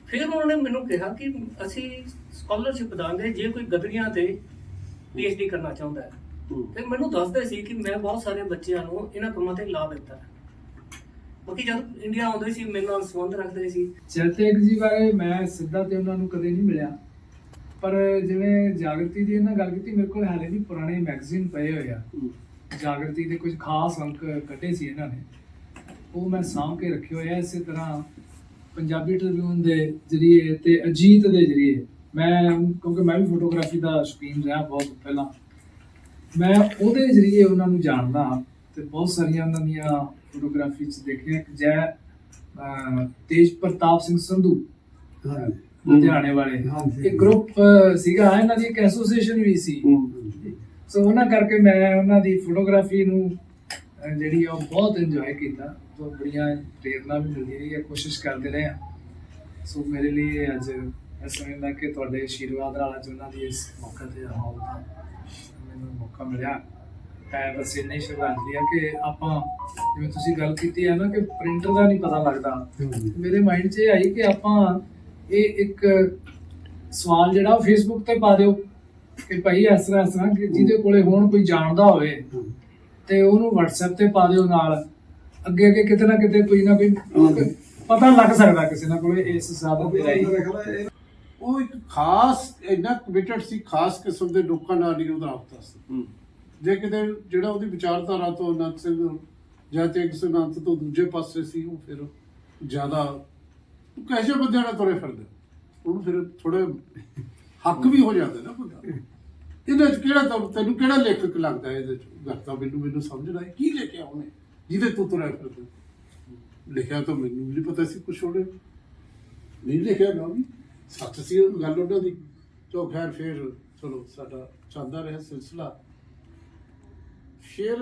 ਫਿਰ ਉਹਨਾਂ ਨੇ ਮੈਨੂੰ ਕਿਹਾ ਕਿ ਅਸੀਂ ਸਕਾਲਰਸ਼ਿਪ ਦਾਂਗੇ ਜੇ ਕੋਈ ਗਦਰੀਆਂ ਤੇ ਪੀਐਚਡੀ ਕਰਨਾ ਚਾਹੁੰਦਾ ਹੈ। ਫਿਰ ਮੈਨੂੰ ਦੱਸਦੇ ਸੀ ਕਿ ਮੈਂ ਬਹੁਤ ਸਾਰੇ ਬੱਚਿਆਂ ਨੂੰ ਇਹਨਾਂ ਕੰਮਾਂ ਤੇ ਲਾ ਦਿੱਤਾ ਹੈ। ਬਾਕੀ ਜਦ ਇੰਡੀਆ ਆਉਂਦੇ ਸੀ ਮੇਰੇ ਨਾਲ ਸੰਬੰਧ ਰੱਖਦੇ ਸੀ। ਚੇਤਕ ਜੀ ਬਾਰੇ ਮੈਂ ਸਿੱਧਾ ਤੇ ਉਹਨਾਂ ਨੂੰ ਕਦੇ ਨਹੀਂ ਮਿਲਿਆ। ਪਰ ਜਿਵੇਂ ਜਾਗਰਤੀ ਦੀ ਇਹਨਾਂ ਗੱਲ ਕੀਤੀ ਮੇਰੇ ਕੋਲ ਹਾਲੇ ਵੀ ਪੁਰਾਣੇ ਮੈਗਜ਼ੀਨ ਪਏ ਹੋਏ ਆ। ਜਾਗਰਤੀ ਦੇ ਕੁਝ ਖਾਸ ਅੰਕ ਕੱਢੇ ਸੀ ਇਹਨਾਂ ਨੇ। ਉਹ ਮੈਂ ਸਾਂਭ ਕੇ ਰੱਖੇ ਹੋਏ ਆ ਇਸੇ ਤਰ੍ਹਾਂ ਪੰਜਾਬੀ ਟ੍ਰਿਬਿਊਨ ਦੇ ਜਰੀਏ ਤੇ ਅਜੀਤ ਦੇ ਜਰੀਏ। ਮੈਂ ਕਿਉਂਕਿ ਮੈਂ ਵੀ ਫੋਟੋਗ੍ਰਾਫੀ ਦਾ ਸ਼ੌਕੀਨ ਰਿਹਾ ਬਹੁਤ ਪਹਿਲਾਂ। ਮੈਂ ਉਹਦੇ ਜਰੀਏ ਉਹਨਾਂ ਨੂੰ ਜਾਣਦਾ ਤੇ ਬਹੁਤ ਸਾਰੀਆਂ ਉਹਨਾਂ ਦੀਆਂ ਫੋਟੋਗ੍ਰਾਫੀ ਚ ਦੇਖੀਆਂ। ਕਿ ਜੈ ਤੇਜ ਪ੍ਰਤਾਪ ਸਿੰਘ ਸੰਧੂ ਲੁਧਿਆਣੇ ਵਾਲੇ। ਇੱਕ ਗਰੁੱਪ ਸੀਗਾ ਇਹਨਾਂ ਦੀ ਇੱਕ ਐਸੋਸੀਏਸ਼ਨ ਵੀ ਸੀ। ਸੋ ਉਹਨਾਂ ਕਰਕੇ ਮੈਂ ਉਹਨਾਂ ਦੀ ਫੋਟੋਗ੍ਰਾਫੀ ਨੂੰ ਜਿਹੜੀ ਆ ਉਹ ਬਹੁਤ ਇੰਜੋਏ ਕੀਤਾ। ਤੋਂ ਬੜੀਆਂ ਪ੍ਰੇਰਨਾ ਵੀ ਮਿਲਦੀ ਰਹੀ ਹੈ ਕੋਸ਼ਿਸ਼ ਕਰਦੇ ਰਹੇ ਹਾਂ। ਸੋ ਮੇਰੇ ਲਈ ਅੱਜ ਇਸ ਸਮੇਂ ਦਾ ਕਿ ਤੁਹਾਡੇ ਆਸ਼ੀਰਵਾਦ ਨਾਲ ਅੱਜ ਉਹਨਾਂ ਦੀ ਇਸ ਮੌਕੇ ਤੇ ਆਉਣ ਦਾ ਮੈਨੂੰ ਮੌਕਾ ਮਿਲਿਆ। ਤਾਂ ਬਸ ਇੰਨੀ ਸ਼ਰਧਾਂਜਲੀ ਆ ਕਿ ਆਪਾਂ ਜਿਵੇਂ ਤੁਸੀਂ ਗੱਲ ਕੀਤੀ ਹੈ ਨਾ ਕਿ ਪ੍ਰਿੰਟਰ ਦਾ ਨਹੀਂ ਪਤਾ ਲੱਗਦਾ। ਮੇਰੇ ਮਾਈਂਡ 'ਚ ਇਹ ਆਈ ਕਿ ਆਪਾਂ ਇਹ ਇੱਕ ਸਵਾਲ ਜਿਹੜਾ ਉਹ ਫੇਸਬੁੱਕ ਤੇ ਪਾ ਦਿਓ ਕਿ ਭਾਈ ਇਸ ਤਰ੍ਹਾਂ ਇਸ ਤਰ੍ਹਾਂ ਕਿ ਜਿਹਦੇ ਕੋਲੇ ਹੋਣ ਕੋਈ ਜਾਣਦਾ ਹੋਵੇ ਤੇ ਉਹਨੂੰ WhatsApp ਤੇ ਪਾ ਦਿਓ ਨਾਲ। ਅੱਗੇ ਅੱਗੇ ਕਿਤੇ ਨਾ ਕਿਤੇ ਕੋਈ ਨਾ ਕੋਈ ਪਤਾ ਲੱਗ ਸਕਦਾ ਕਿਸੇ ਨਾ ਕੋਲੇ ਇਸ ਸਾਧਨ ਦੇ ਰਾਹੀਂ ਉਹ ਇੱਕ ਖਾਸ ਇੰਨਾ ਕਮਿਟਡ ਸੀ ਖਾਸ ਕਿਸਮ ਦੇ ਲੋਕਾਂ ਨਾਲ ਹੀ ਉਹਦਾ ਰਾਬਤਾ ਸੀ। ਜੇ ਕਿਤੇ ਜਿਹੜਾ ਉਹਦੀ ਵਿਚਾਰਧਾਰਾ ਤੋਂ ਅਨੰਤ ਸਿੰਘ ਜਾਂ ਤੇਗ ਸਿੰਘ ਅਨੰਤ ਤੋਂ ਦੂਜੇ ਪਾਸੇ ਸੀ ਉਹ ਫਿਰ ਜ਼ਿਆਦਾ ਜਿਹੇ ਬੰਦਿਆਂ ਨਾਲ ਤੁਰੇ ਫਿਰਦੇ। ਉਹਨੂੰ ਫਿਰ ਥੋੜੇ ਹੱਕ ਵੀ ਹੋ ਜਾਂਦੇ ਨਾ ਬੰਦਾ ਇਹਦੇ ਚ ਕਿਹੜਾ ਤਾਂ- ਤੈਨੂੰ ਕਿਹੜਾ ਲੇਖਕ ਲੱਗਦਾ ਇਹਦੇ ਚ ਗਰਤਾ ਮੈਨੂੰ ਮੈਨੂੰ ਸਮਝਣਾ ਹੈ। ਕੀ ਲਿਖਿਆ ਉਹਨੇ ਜਿਹਦੇ ਤੋਂ ਤੁਰਿਆ ਫਿਰਦਾ ਲਿਖਿਆ ਤਾਂ ਮੈਨੂੰ ਵੀ ਨਹੀਂ ਪਤਾ ਸੀ ਕੁਛ ਉਹਨੇ। ਨਹੀਂ ਲਿਖਿਆ ਨਾ ਵੀ। ਸੱਚ ਸੀ ਉਹ ਗੱਲ ਉਹਨਾਂ ਦੀ। ਤੋ ਖੈਰ ਫਿਰ ਚਲੋ ਸਾਡਾ ਚੱਲਦਾ ਰਿਹਾ ਸਿਲਸਿਲਾ। ਫਿਰ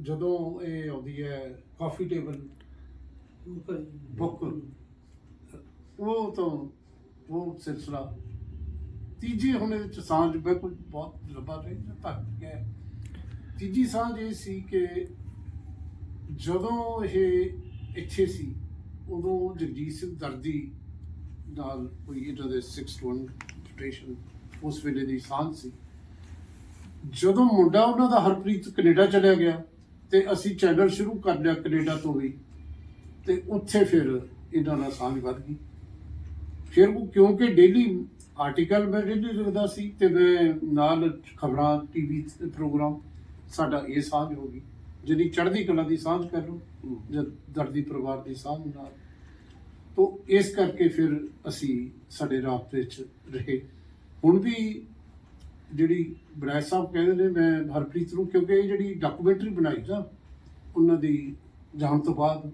ਜਦੋਂ ਇਹ ਆਉਂਦੀ ਹੈ ਕਾਫੀ ਟੇਬਲ ਬੁੱਕ ਉਹ ਤਾਂ ਉਹ ਸਿਲਸਿਲਾ। ਤੀਜੀ ਹੁਣ ਇਹਦੇ ਚ ਸਾਂਝ, ਬਿਲਕੁਲ ਬਹੁਤ ਲੰਬਾ ਰਹੀ ਤੱਕ ਗਿਆ ਤੀਜੀ ਸਾਂਝ ਇਹ ਸੀ ਕਿ ਜਦੋਂ ਇਹ ਇੱਥੇ ਸੀ, ਉਦੋਂ ਜਗਜੀਤ ਸਿੰਘ ਦਰਦੀ ਨਾਲ ਕੋਈ ਇਹਨਾਂ ਦੇ 6-1 ਰੋਟੇਸ਼ਨ ਉਸ ਵੇਲੇ ਦੀ ਸਾਂਝ ਸੀ। ਜਦੋਂ ਮੁੰਡਾ ਉਹਨਾਂ ਦਾ ਹਰਪ੍ਰੀਤ ਕੈਨੇਡਾ ਚਲਿਆ ਗਿਆ ਤੇ ਅਸੀਂ ਚੈਨਲ ਸ਼ੁਰੂ ਕਰ ਲਿਆ ਕੈਨੇਡਾ ਤੋਂ ਵੀ, ਤੇ ਉੱਥੇ ਫਿਰ ਇਹਨਾਂ ਦਾ ਸਾਂਝ ਵੱਧ ਗਈ। ਫਿਰ ਉਹ ਕਿਉਂਕਿ ਡੇਲੀ ਆਰਟੀਕਲ ਮੈਂ ਡੇਲੀ ਲਿਖਦਾ ਸੀ ਤੇ ਮੈਂ ਨਾਲ ਖਬਰਾਂ ਟੀਵੀ ਪ੍ਰੋਗਰਾਮ ਸਾਡਾ ਇਹ ਸਾਂਝ ਹੋ ਗਈ। ਜਿਹੜੀ ਚੜ੍ਹਦੀ ਕਲਾ ਦੀ ਸਾਂਝ ਕਰ ਲਓ ਜਦ ਦਰਦੀ ਪਰਿਵਾਰ ਦੀ ਸਾਂਝ ਨਾਲ। ਤੋ ਇਸ ਕਰਕੇ ਫਿਰ ਅਸੀਂ ਸਾਡੇ ਰਾਬਤੇ 'ਚ ਰਹੇ। ਹੁਣ ਵੀ ਜਿਹੜੀ ਬਰਾੜ ਸਾਹਿਬ ਕਹਿੰਦੇ ਨੇ ਮੈਂ ਹਰਪ੍ਰੀਤ ਨੂੰ ਕਿਉਂਕਿ ਇਹ ਜਿਹੜੀ ਡਾਕੂਮੈਂਟਰੀ ਬਣਾਈ ਨਾ ਉਹਨਾਂ ਦੀ ਜਾਣ ਤੋਂ ਬਾਅਦ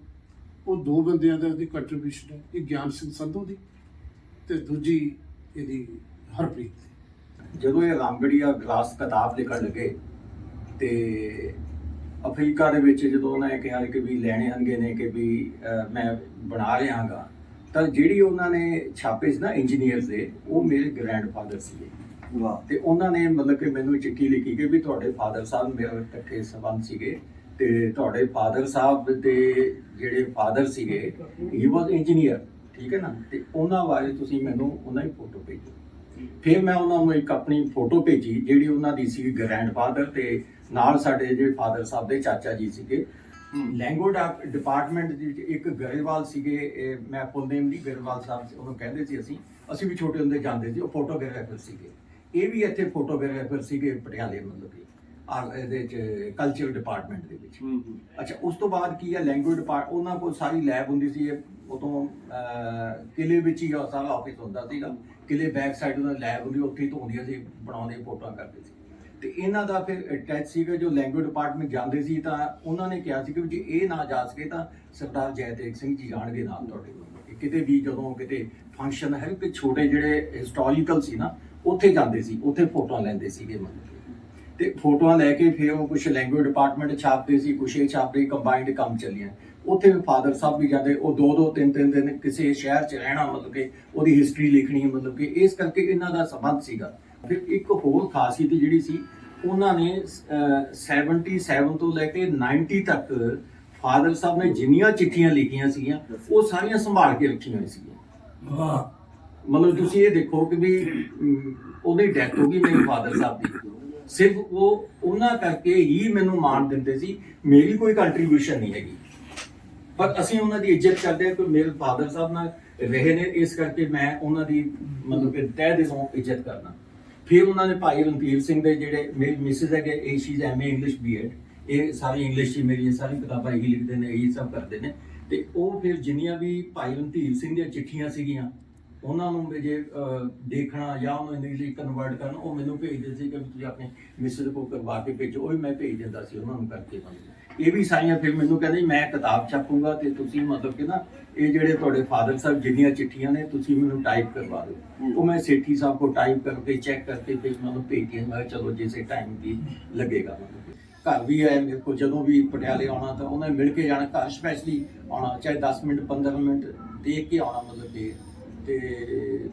ਉਹ ਦੋ ਬੰਦਿਆਂ ਦਾ ਉਹਦੀ ਕੰਟਰੀਬਿਊਸ਼ਨ ਹੈ। ਇੱਕ ਗਿਆਨ ਸਿੰਘ ਸੰਧੂ ਦੀ ਤੇ ਦੂਜੀ ਇਹਦੀ ਹਰਪ੍ਰੀਤ ਦੀ। ਜਦੋਂ ਇਹ ਰਾਮਗੜੀਆ ਗਲਾਸ ਕਿਤਾਬ ਲਿਖਣ ਲੱਗੇ ਤੇ ਅਫਰੀਕਾ ਦੇ ਵਿੱਚ ਜਦੋਂ ਉਹਨਾਂ ਨੇ ਕਿਹਾ ਕਿ ਵੀ ਲੈਣੇ ਹਨਗੇ ਨੇ ਕਿ ਵੀ ਮੈਂ ਬਣਾ ਰਿਹਾ ਹਾਂਗਾ ਤਾਂ ਜਿਹੜੀ ਉਹਨਾਂ ਨੇ ਛਾਪੇ ਸੀ ਨਾ ਇੰਜੀਨੀਅਰ ਦੇ ਉਹ ਮੇਰੇ ਗ੍ਰੈਂਡਫਾਦਰ ਸੀਗੇ। ਵਾਹ। ਤੇ ਉਹਨਾਂ ਨੇ ਮਤਲਬ ਕਿ ਮੈਨੂੰ ਚਿੱਠੀ ਲਿਖੀ ਕਿ ਵੀ ਤੁਹਾਡੇ ਫਾਦਰ ਸਾਹਿਬ ਮੇਰੇ ਇਕੱਠੇ ਸੰਬੰਧ ਸੀਗੇ ਤੇ ਤੁਹਾਡੇ ਫਾਦਰ ਸਾਹਿਬ ਦੇ ਜਿਹੜੇ ਫਾਦਰ ਸੀਗੇ ਹੀ ਵਾਸ ਇੰਜੀਨੀਅਰ ਠੀਕ ਹੈ ਨਾ? ਤੇ ਉਹਨਾਂ ਬਾਰੇ ਤੁਸੀਂ ਮੈਨੂੰ ਉਹਨਾਂ ਦੀ ਫੋਟੋ ਭੇਜੋ। ਫਿਰ ਮੈਂ ਉਹਨਾਂ ਨੂੰ ਇੱਕ ਆਪਣੀ ਫੋਟੋ ਭੇਜੀ ਜਿਹੜੀ ਉਹਨਾਂ ਦੀ ਸੀ ਗ੍ਰੈਂਡਫਾਦਰ ਤੇ ਨਾਲ ਸਾਡੇ ਜਿਹੜੇ ਫਾਦਰ ਸਾਹਿਬ ਦੇ ਚਾਚਾ ਜੀ ਸੀਗੇ ਲੈਂਗੁਏਜ ਡਿਪਾਰਟਮੈਂਟ ਦੇ ਵਿੱਚ ਇੱਕ ਗਰੇਵਾਲ ਸੀਗੇ ਮੈਂ ਨੇਮ ਨਹੀਂ ਗਰੇਵਾਲ ਸਾਹਿਬ ਸੀ, ਉਹਨੂੰ ਕਹਿੰਦੇ ਸੀ ਅਸੀਂ ਅਸੀਂ ਵੀ ਛੋਟੇ ਹੁੰਦੇ ਜਾਂਦੇ ਸੀ ਉਹ ਫੋਟੋਗ੍ਰਾਫਰ ਸੀਗੇ। ਇਹ ਵੀ ਇੱਥੇ ਫੋਟੋਗ੍ਰਾਫਰ ਸੀਗੇ ਪਟਿਆਲੇ ਮਤਲਬ ਕਿ ਆ ਇਹਦੇ ਚ ਕਲਚਰ ਡਿਪਾਰਟਮੈਂਟ ਦੇ ਵਿੱਚ। ਅੱਛਾ ਉਸ ਤੋਂ ਬਾਅਦ ਕੀ ਹੈ ਲੈਂਗੁਏਜ ਡਿਪਾਰਟ ਉਹਨਾਂ ਕੋਲ ਸਾਰੀ ਲੈਬ ਹੁੰਦੀ ਸੀ ਇਹ ਉਦੋਂ ਕਿਲੇ ਵਿੱਚ ਹੀ ਸਾਰਾ ਆਫਿਸ ਹੁੰਦਾ ਸੀਗਾ। ਕਿਲੇ ਬੈਕ ਸਾਈਡ ਉਹਨਾਂ ਲੈਬ ਹੁੰਦੀ ਉੱਥੇ ਹੀ ਤੋਂ ਹੁੰਦੀਆਂ ਸੀ ਬਣਾਉਂਦੇ ਫੋਟੋਆਂ ਕਰਦੇ ਸੀ। ਤੇ ਇਹਨਾਂ ਦਾ ਫਿਰ ਅਟੈਚ ਸੀਗਾ, ਜੋ ਲੈਂਗੁਏਜ ਡਿਪਾਰਟਮੈਂਟ ਜਾਂਦੇ ਸੀ, ਤਾਂ ਉਹਨਾਂ ਨੇ ਕਿਹਾ ਸੀ ਕਿ ਵੀ ਜੇ ਇਹ ਨਾ ਜਾ ਸਕੇ ਤਾਂ ਸਰਦਾਰ ਜੈਤੇਕ ਸਿੰਘ ਜੀ ਜਾਣਗੇ ਨਾਲ ਤੁਹਾਡੇ ਕੋਲ। ਕਿਤੇ ਵੀ ਜਦੋਂ ਕਿਤੇ ਫੰਕਸ਼ਨ ਹੈ, ਕਿ ਛੋਟੇ ਜਿਹੜੇ ਹਿਸਟੋਰੀਕਲ ਸੀ ਨਾ, ਉੱਥੇ ਜਾਂਦੇ ਸੀ, ਉੱਥੇ ਫੋਟੋਆਂ ਲੈਂਦੇ ਸੀਗੇ ਮਤਲਬ ਕਿ। ਤੇ ਫੋਟੋਆਂ ਲੈ ਕੇ ਫਿਰ ਉਹ ਕੁਝ ਲੈਂਗੁਏਜ ਡਿਪਾਰਟਮੈਂਟ ਛਾਪਦੇ ਸੀ ਕੁਝ ਇਹ ਛਾਪਦੇ ਕੰਬਾਈਨਡ ਕੰਮ ਚੱਲੀਆਂ। ਉੱਥੇ ਵੀ ਫਾਦਰ ਸਾਹਿਬ ਵੀ ਜਾਂਦੇ, ਉਹ ਦੋ ਦੋ, ਤਿੰਨ ਤਿੰਨ ਦਿਨ ਕਿਸੇ ਸ਼ਹਿਰ 'ਚ ਰਹਿਣਾ ਮਤਲਬ ਕਿ, ਉਹਦੀ ਹਿਸਟਰੀ ਲਿਖਣੀ ਮਤਲਬ ਕਿ, ਇਸ ਕਰਕੇ ਇਹਨਾਂ ਦਾ ਸੰਬੰਧ ਸੀਗਾ। ਫਿਰ ਇੱਕ ਹੋਰ ਖਾਸੀਅਤ ਜਿਹੜੀ ਸੀ ਉਹਨਾਂ ਨੇ ਅਹ, 77 ਤੋਂ ਲੈ ਕੇ 90 ਤੱਕ ਫਾਦਰ ਸਾਹਿਬ ਨੇ ਜਿੰਨੀਆਂ ਚਿੱਠੀਆਂ ਲਿਖੀਆਂ ਸੀਗੀਆਂ ਉਹ ਸਾਰੀਆਂ ਸੰਭਾਲ ਕੇ ਰੱਖੀਆਂ ਹੋਈਆਂ ਸੀਗੀਆਂ। ਮਤਲਬ ਤੁਸੀਂ ਇਹ ਦੇਖੋ ਕਿ ਵੀ ਉਹਦੀ ਡੈਥ ਹੋ ਗਈ ਮੇਰੇ ਫਾਦਰ ਸਾਹਿਬ ਦੀ। ਸਿਰਫ ਉਹ ਉਹਨਾਂ ਕਰਕੇ ਹੀ ਮੈਨੂੰ ਮਾਣ ਦਿੰਦੇ ਸੀ ਮੇਰੀ ਕੋਈ ਕੰਟਰੀਬਿਊਸ਼ਨ ਨਹੀਂ ਹੈਗੀ। ਪਰ ਅਸੀਂ ਉਹਨਾਂ ਦੀ ਇੱਜ਼ਤ ਕਰਦੇ ਹਾਂ ਕਿ ਮੇਰੇ ਫਾਦਰ ਸਾਹਿਬ ਨਾਲ ਰਹੇ ਨੇ ਇਸ ਕਰਕੇ ਮੈਂ ਉਹਨਾਂ ਦੀ ਮਤਲਬ ਕਿ ਤਹਿ ਦਿਲੋਂ ਇੱਜ਼ਤ ਕਰਨਾ ਫਿਰ ਉਹਨਾਂ ਨੇ ਭਾਈ ਰਣਧੀਰ ਸਿੰਘ ਦੇ ਜਿਹੜੇ ਮੇਰੀ ਮਿਸਿਸ ਹੈਗੇ, ਇਹ ਸ਼ੀਜ਼ ਐਮਏ ਇੰਗਲਿਸ਼ ਬੀਐਡ ਇਹ ਸਾਰੀ ਇੰਗਲਿਸ਼ ਹੀ ਮੇਰੀਆਂ ਸਾਰੀ ਕਿਤਾਬਾਂ ਇਹੀ ਲਿਖਦੇ ਨੇ, ਇਹੀ ਸਭ ਕਰਦੇ ਨੇ। ਤੇ ਉਹ ਫਿਰ ਜਿੰਨੀਆਂ ਵੀ ਭਾਈ ਰਣਧੀਰ ਸਿੰਘ ਦੀਆਂ ਚਿੱਠੀਆਂ ਸੀਗੀਆਂ, ਉਹਨਾਂ ਨੂੰ ਵੀ ਜੇ ਦੇਖਣਾ ਜਾਂ ਉਹਨੂੰ ਇੰਗਲਿਸ਼ ਵਿੱਚ ਕਨਵਰਟ ਕਰਨ, ਉਹ ਮੈਨੂੰ ਭੇਜਦੇ ਸੀ ਕਿ ਵੀ ਤੁਸੀਂ ਆਪਣੇ ਮਿਸਿਸ ਕੋਲ ਕਰਵਾ ਕੇ ਭੇਜੋ, ਉਹ ਵੀ ਮੈਂ ਭੇਜ ਦਿੰਦਾ ਸੀ ਉਹਨਾਂ ਨੂੰ ਕਰਕੇ। ਇਹ ਵੀ ਸਾਰੀਆਂ ਫਿਰ ਮੈਨੂੰ ਕਹਿੰਦੇ, ਮੈਂ ਕਿਤਾਬ ਛਾਪੂੰਗਾ ਤੇ ਤੁਸੀਂ ਮਤਲਬ ਕਿ ਨਾ ਇਹ ਜਿਹੜੇ ਤੁਹਾਡੇ ਫਾਦਰ ਸਾਹਿਬ ਜਿੰਨੀਆਂ ਚਿੱਠੀਆਂ ਨੇ ਤੁਸੀਂ ਮੈਨੂੰ ਟਾਈਪ ਕਰਵਾ ਦਿਓ। ਉਹ ਮੈਂ ਸੇਠੀ ਸਾਹਿਬ ਕੋ ਟਾਈਪ ਕਰਕੇ ਚੈੱਕ ਕਰਕੇ ਫਿਰ ਮੈਨੂੰ ਭੇਜ ਦਿਆਂ। ਮੈਂ ਚਲੋ ਜਿਸੇ ਟਾਈਮ ਦੀ ਲੱਗੇਗਾ। ਕਿ। ਘਰ ਵੀ ਆਏ ਮੇਰੇ ਕੋਲ ਜਦੋਂ ਵੀ ਪਟਿਆਲੇ ਆਉਣਾ ਤਾਂ ਉਹਨਾਂ ਮਿਲ ਕੇ ਜਾਣਾ ਘਰ ਸਪੈਸ਼ਲੀ ਆਉਣਾ ਚਾਹੇ 10 ਮਿੰਟ 15 ਮਿੰਟ ਦੇਖ ਕੇ ਆਉਣਾ ਮਤਲਬ ਕਿ। ਤੇ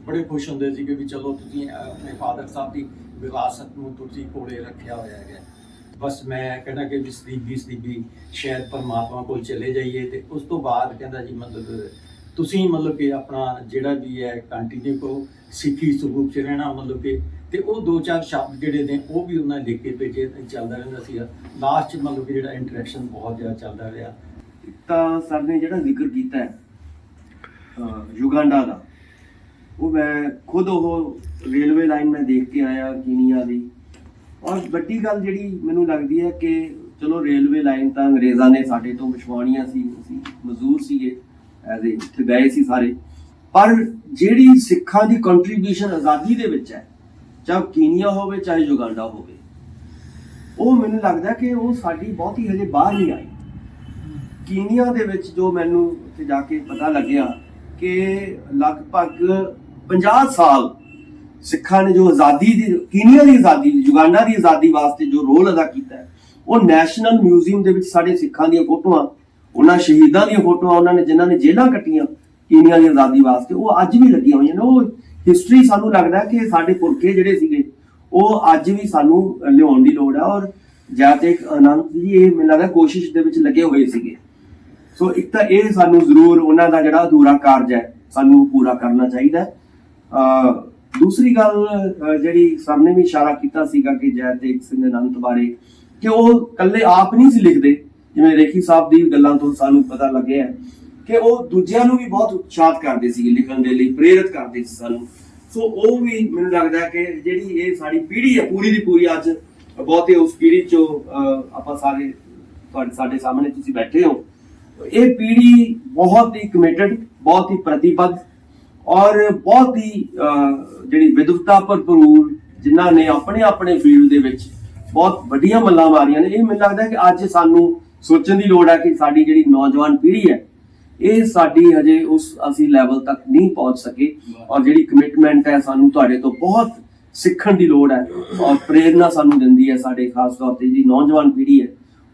ਬੜੇ ਖੁਸ਼ ਹੁੰਦੇ ਸੀ ਕਿ ਵੀ ਚਲੋ ਤੁਸੀਂ ਆਪਣੇ ਫਾਦਰ ਸਾਹਿਬ ਦੀ ਵਿਰਾਸਤ ਨੂੰ ਤੁਸੀਂ ਕੋਲੇ ਰੱਖਿਆ ਹੋਇਆ ਹੈਗਾ। ਬਸ ਮੈਂ ਕਹਿੰਦਾ ਕਿ ਵੀ ਸਦੀਬੀ ਸਦੀਬੀ ਸ਼ਾਇਦ ਪਰਮਾਤਮਾ ਕੋਲ ਚਲੇ ਜਾਈਏ ਤੇ ਉਸ ਤੋਂ ਬਾਅਦ ਕਹਿੰਦਾ ਜੀ ਮਤਲਬ ਤੁਸੀਂ ਮਤਲਬ ਕਿ ਆਪਣਾ ਜਿਹੜਾ ਵੀ ਹੈ ਕੰਟੀਨਿਊ ਕਰੋ, ਸਿੱਖੀ ਸਰੂਪ ਚ ਰਹਿਣਾ ਮਤਲਬ ਕਿ ਤੇ ਉਹ ਦੋ ਚਾਰ ਸ਼ਬਦ ਜਿਹੜੇ ਨੇ ਉਹ ਵੀ ਉਹਨਾਂ ਲਿਖ ਕੇ ਭੇਜੇ ਚੱਲਦਾ ਰਹਿੰਦਾ ਸੀ ਲਾਸਟ ਚ ਮਤਲਬ ਕਿ ਜਿਹੜਾ ਇੰਟਰੈਕਸ਼ਨ ਬਹੁਤ ਜ਼ਿਆਦਾ ਚੱਲਦਾ ਰਿਹਾ। ਤਾਂ ਸਰ ਨੇ ਜਿਹੜਾ ਜ਼ਿਕਰ ਕੀਤਾ ਹੈ ਯੁਗਾਂਡਾ ਦਾ, ਉਹ ਮੈਂ ਖੁਦ ਉਹ ਰੇਲਵੇ ਲਾਈਨ ਮੈਂ ਦੇਖ ਕੇ ਆਇਆ ਕੀਨੀਆ ਦੀ। ਔਰ ਵੱਡੀ ਗੱਲ ਜਿਹੜੀ ਮੈਨੂੰ ਲੱਗਦੀ ਹੈ ਕਿ ਚਲੋ ਰੇਲਵੇ ਲਾਈਨ ਤਾਂ ਅੰਗਰੇਜ਼ਾਂ ਨੇ ਸਾਡੇ ਤੋਂ ਵਿਛਵਾਉਣੀਆਂ ਸੀ, ਅਸੀਂ ਮਜ਼ਦੂਰ ਸੀਗੇ, ਐਜ਼ ਏ ਉੱਥੇ ਗਏ ਸੀ ਸਾਰੇ। ਪਰ ਜਿਹੜੀ ਸਿੱਖਾਂ ਦੀ ਕੰਟਰੀਬਿਊਸ਼ਨ ਆਜ਼ਾਦੀ ਦੇ ਵਿੱਚ ਹੈ, ਚਾਹੇ ਕੀਨੀਆ ਹੋਵੇ, ਚਾਹੇ ਯੁਗਾਂਡਾ ਹੋਵੇ, ਉਹ ਮੈਨੂੰ ਲੱਗਦਾ ਕਿ ਉਹ ਸਾਡੀ ਬਹੁਤੀ ਹਜੇ ਬਾਹਰ ਨਹੀਂ ਆਈ। ਕੀਨੀਆ ਦੇ ਵਿੱਚ ਜੋ ਮੈਨੂੰ ਉੱਥੇ ਜਾ ਕੇ ਪਤਾ ਲੱਗਿਆ ਕਿ ਲਗਭਗ 50 ਸਾਲ ਸਿੱਖਾਂ ਨੇ ਜੋ ਆਜ਼ਾਦੀ ਦੀ, ਕੀਨੀਆ ਦੀ ਆਜ਼ਾਦੀ ਯੁਗਾਂਡਾ ਦੀ ਆਜ਼ਾਦੀ ਵਾਸਤੇ ਜੋ ਰੋਲ ਅਦਾ ਕੀਤਾ ਉਹ ਨੈਸ਼ਨਲ ਮਿਊਜ਼ੀਅਮ ਦੇ ਵਿੱਚ ਸਾਡੇ ਸਿੱਖਾਂ ਦੀਆਂ ਫੋਟੋਆਂ, ਉਹਨਾਂ ਸ਼ਹੀਦਾਂ ਦੀਆਂ ਫੋਟੋਆਂ ਉਹਨਾਂ ਨੇ, ਜਿਨ੍ਹਾਂ ਨੇ ਜੇਲ੍ਹਾਂ ਕੱਟੀਆਂ ਕੀਨੀਆ ਦੀ ਆਜ਼ਾਦੀ ਵਾਸਤੇ, ਉਹ ਅੱਜ ਵੀ ਲੱਗੀਆਂ ਹੋਈਆਂ ਨੇ। ਉਹ ਹਿਸਟਰੀ ਸਾਨੂੰ ਲੱਗਦਾ ਕਿ ਸਾਡੇ ਪੁਰਖੇ ਜਿਹੜੇ ਸੀਗੇ, ਉਹ ਅੱਜ ਵੀ ਸਾਨੂੰ ਲਿਆਉਣ ਦੀ ਲੋੜ ਹੈ ਔਰ ਜਾਤਿਕ ਆਨੰਦ ਜੀ ਇਹ ਮੈਨੂੰ ਲੱਗਦਾ ਕੋਸ਼ਿਸ਼ ਦੇ ਵਿੱਚ ਲੱਗੇ ਹੋਏ ਸੀਗੇ। ਸੋ ਇੱਕ ਤਾਂ ਇਹ ਸਾਨੂੰ ਜ਼ਰੂਰ ਉਹਨਾਂ ਦਾ ਜਿਹੜਾ ਅਧੂਰਾ ਕਾਰਜ ਹੈ, ਸਾਨੂੰ ਪੂਰਾ ਕਰਨਾ ਚਾਹੀਦਾ ਹੈ। ਅਹ ਦੂਸਰੀ ਗੱਲ ਜਿਹੜੀ ਸਰ ਨੇ ਵੀ ਇਸ਼ਾਰਾ ਕੀਤਾ ਸੀਗਾ ਕਿ ਜੈਤੇਕ ਸਿੰਘ ਅਨੰਤ ਬਾਰੇ, ਕਿ ਉਹ ਕੱਲੇ ਆਪ ਨਹੀਂ ਸੀ ਲਿਖਦੇ। ਜਿਵੇਂ ਰੇਖੀ ਸਾਹਿਬ ਦੀ ਗੱਲਾਂ ਤੋਂ ਸਾਨੂੰ ਪਤਾ ਲੱਗਿਆ ਕਿ ਉਹ ਦੂਜਿਆਂ ਨੂੰ ਵੀ ਬਹੁਤ ਉਤਸ਼ਾਹਤ ਕਰਦੇ ਸੀ ਲਿਖਣ ਦੇ ਲਈ, ਪ੍ਰੇਰਿਤ ਕਰਦੇ ਸੀ ਸਾਨੂੰ। ਸੋ ਉਹ ਵੀ ਮੈਨੂੰ ਲੱਗਦਾ ਕਿ ਜਿਹੜੀ ਇਹ ਸਾਡੀ ਪੀੜ੍ਹੀ ਹੈ, ਪੂਰੀ ਦੀ ਪੂਰੀ ਅੱਜ, ਬਹੁਤੇ ਉਸ ਪੀੜ੍ਹੀ ਚੋਂ ਆਪਾਂ ਸਾਰੇ ਤੁਹਾਡੇ, ਸਾਡੇ ਸਾਹਮਣੇ ਤੁਸੀਂ ਬੈਠੇ ਹੋ। ਇਹ ਪੀੜ੍ਹੀ ਬਹੁਤ ਹੀ ਕਮਿਟਡ ਬਹੁਤ ਹੀ ਪ੍ਰਤੀਬੱਧ ਔਰ ਬਹੁਤ ਹੀ ਜਿਹੜੀ ਵਿਦਵਤਾ ਭਰਪੂਰ ਜਿਨ੍ਹਾਂ ਨੇ ਆਪਣੇ ਆਪਣੇ ਫੀਲਡ ਦੇ ਵਿੱਚ ਬਹੁਤ ਵੱਡੀਆਂ ਮੱਲਾਂ ਮਾਰੀਆਂ ਨੇ, ਇਹ ਮੈਨੂੰ ਲੱਗਦਾ ਕਿ ਅੱਜ ਸਾਨੂੰ ਸੋਚਣ ਦੀ ਲੋੜ ਹੈ ਕਿ ਸਾਡੀ ਜਿਹੜੀ ਨੌਜਵਾਨ ਪੀੜ੍ਹੀ ਹੈ, ਇਹ ਸਾਡੀ ਹਜੇ ਉਸ ਅਸੀਂ ਲੈਵਲ ਤੱਕ ਨਹੀਂ ਪਹੁੰਚ ਸਕੇ। ਔਰ ਜਿਹੜੀ ਕਮਿਟਮੈਂਟ ਹੈ ਸਾਨੂੰ ਤੁਹਾਡੇ ਤੋਂ ਬਹੁਤ ਸਿੱਖਣ ਦੀ ਲੋੜ ਹੈ ਔਰ ਪ੍ਰੇਰਣਾ ਸਾਨੂੰ ਦਿੰਦੀ ਹੈ ਸਾਡੇ ਖਾਸ ਤੌਰ ਤੇ ਜਿਹੜੀ ਨੌਜਵਾਨ ਪੀੜ੍ਹੀ ਹੈ,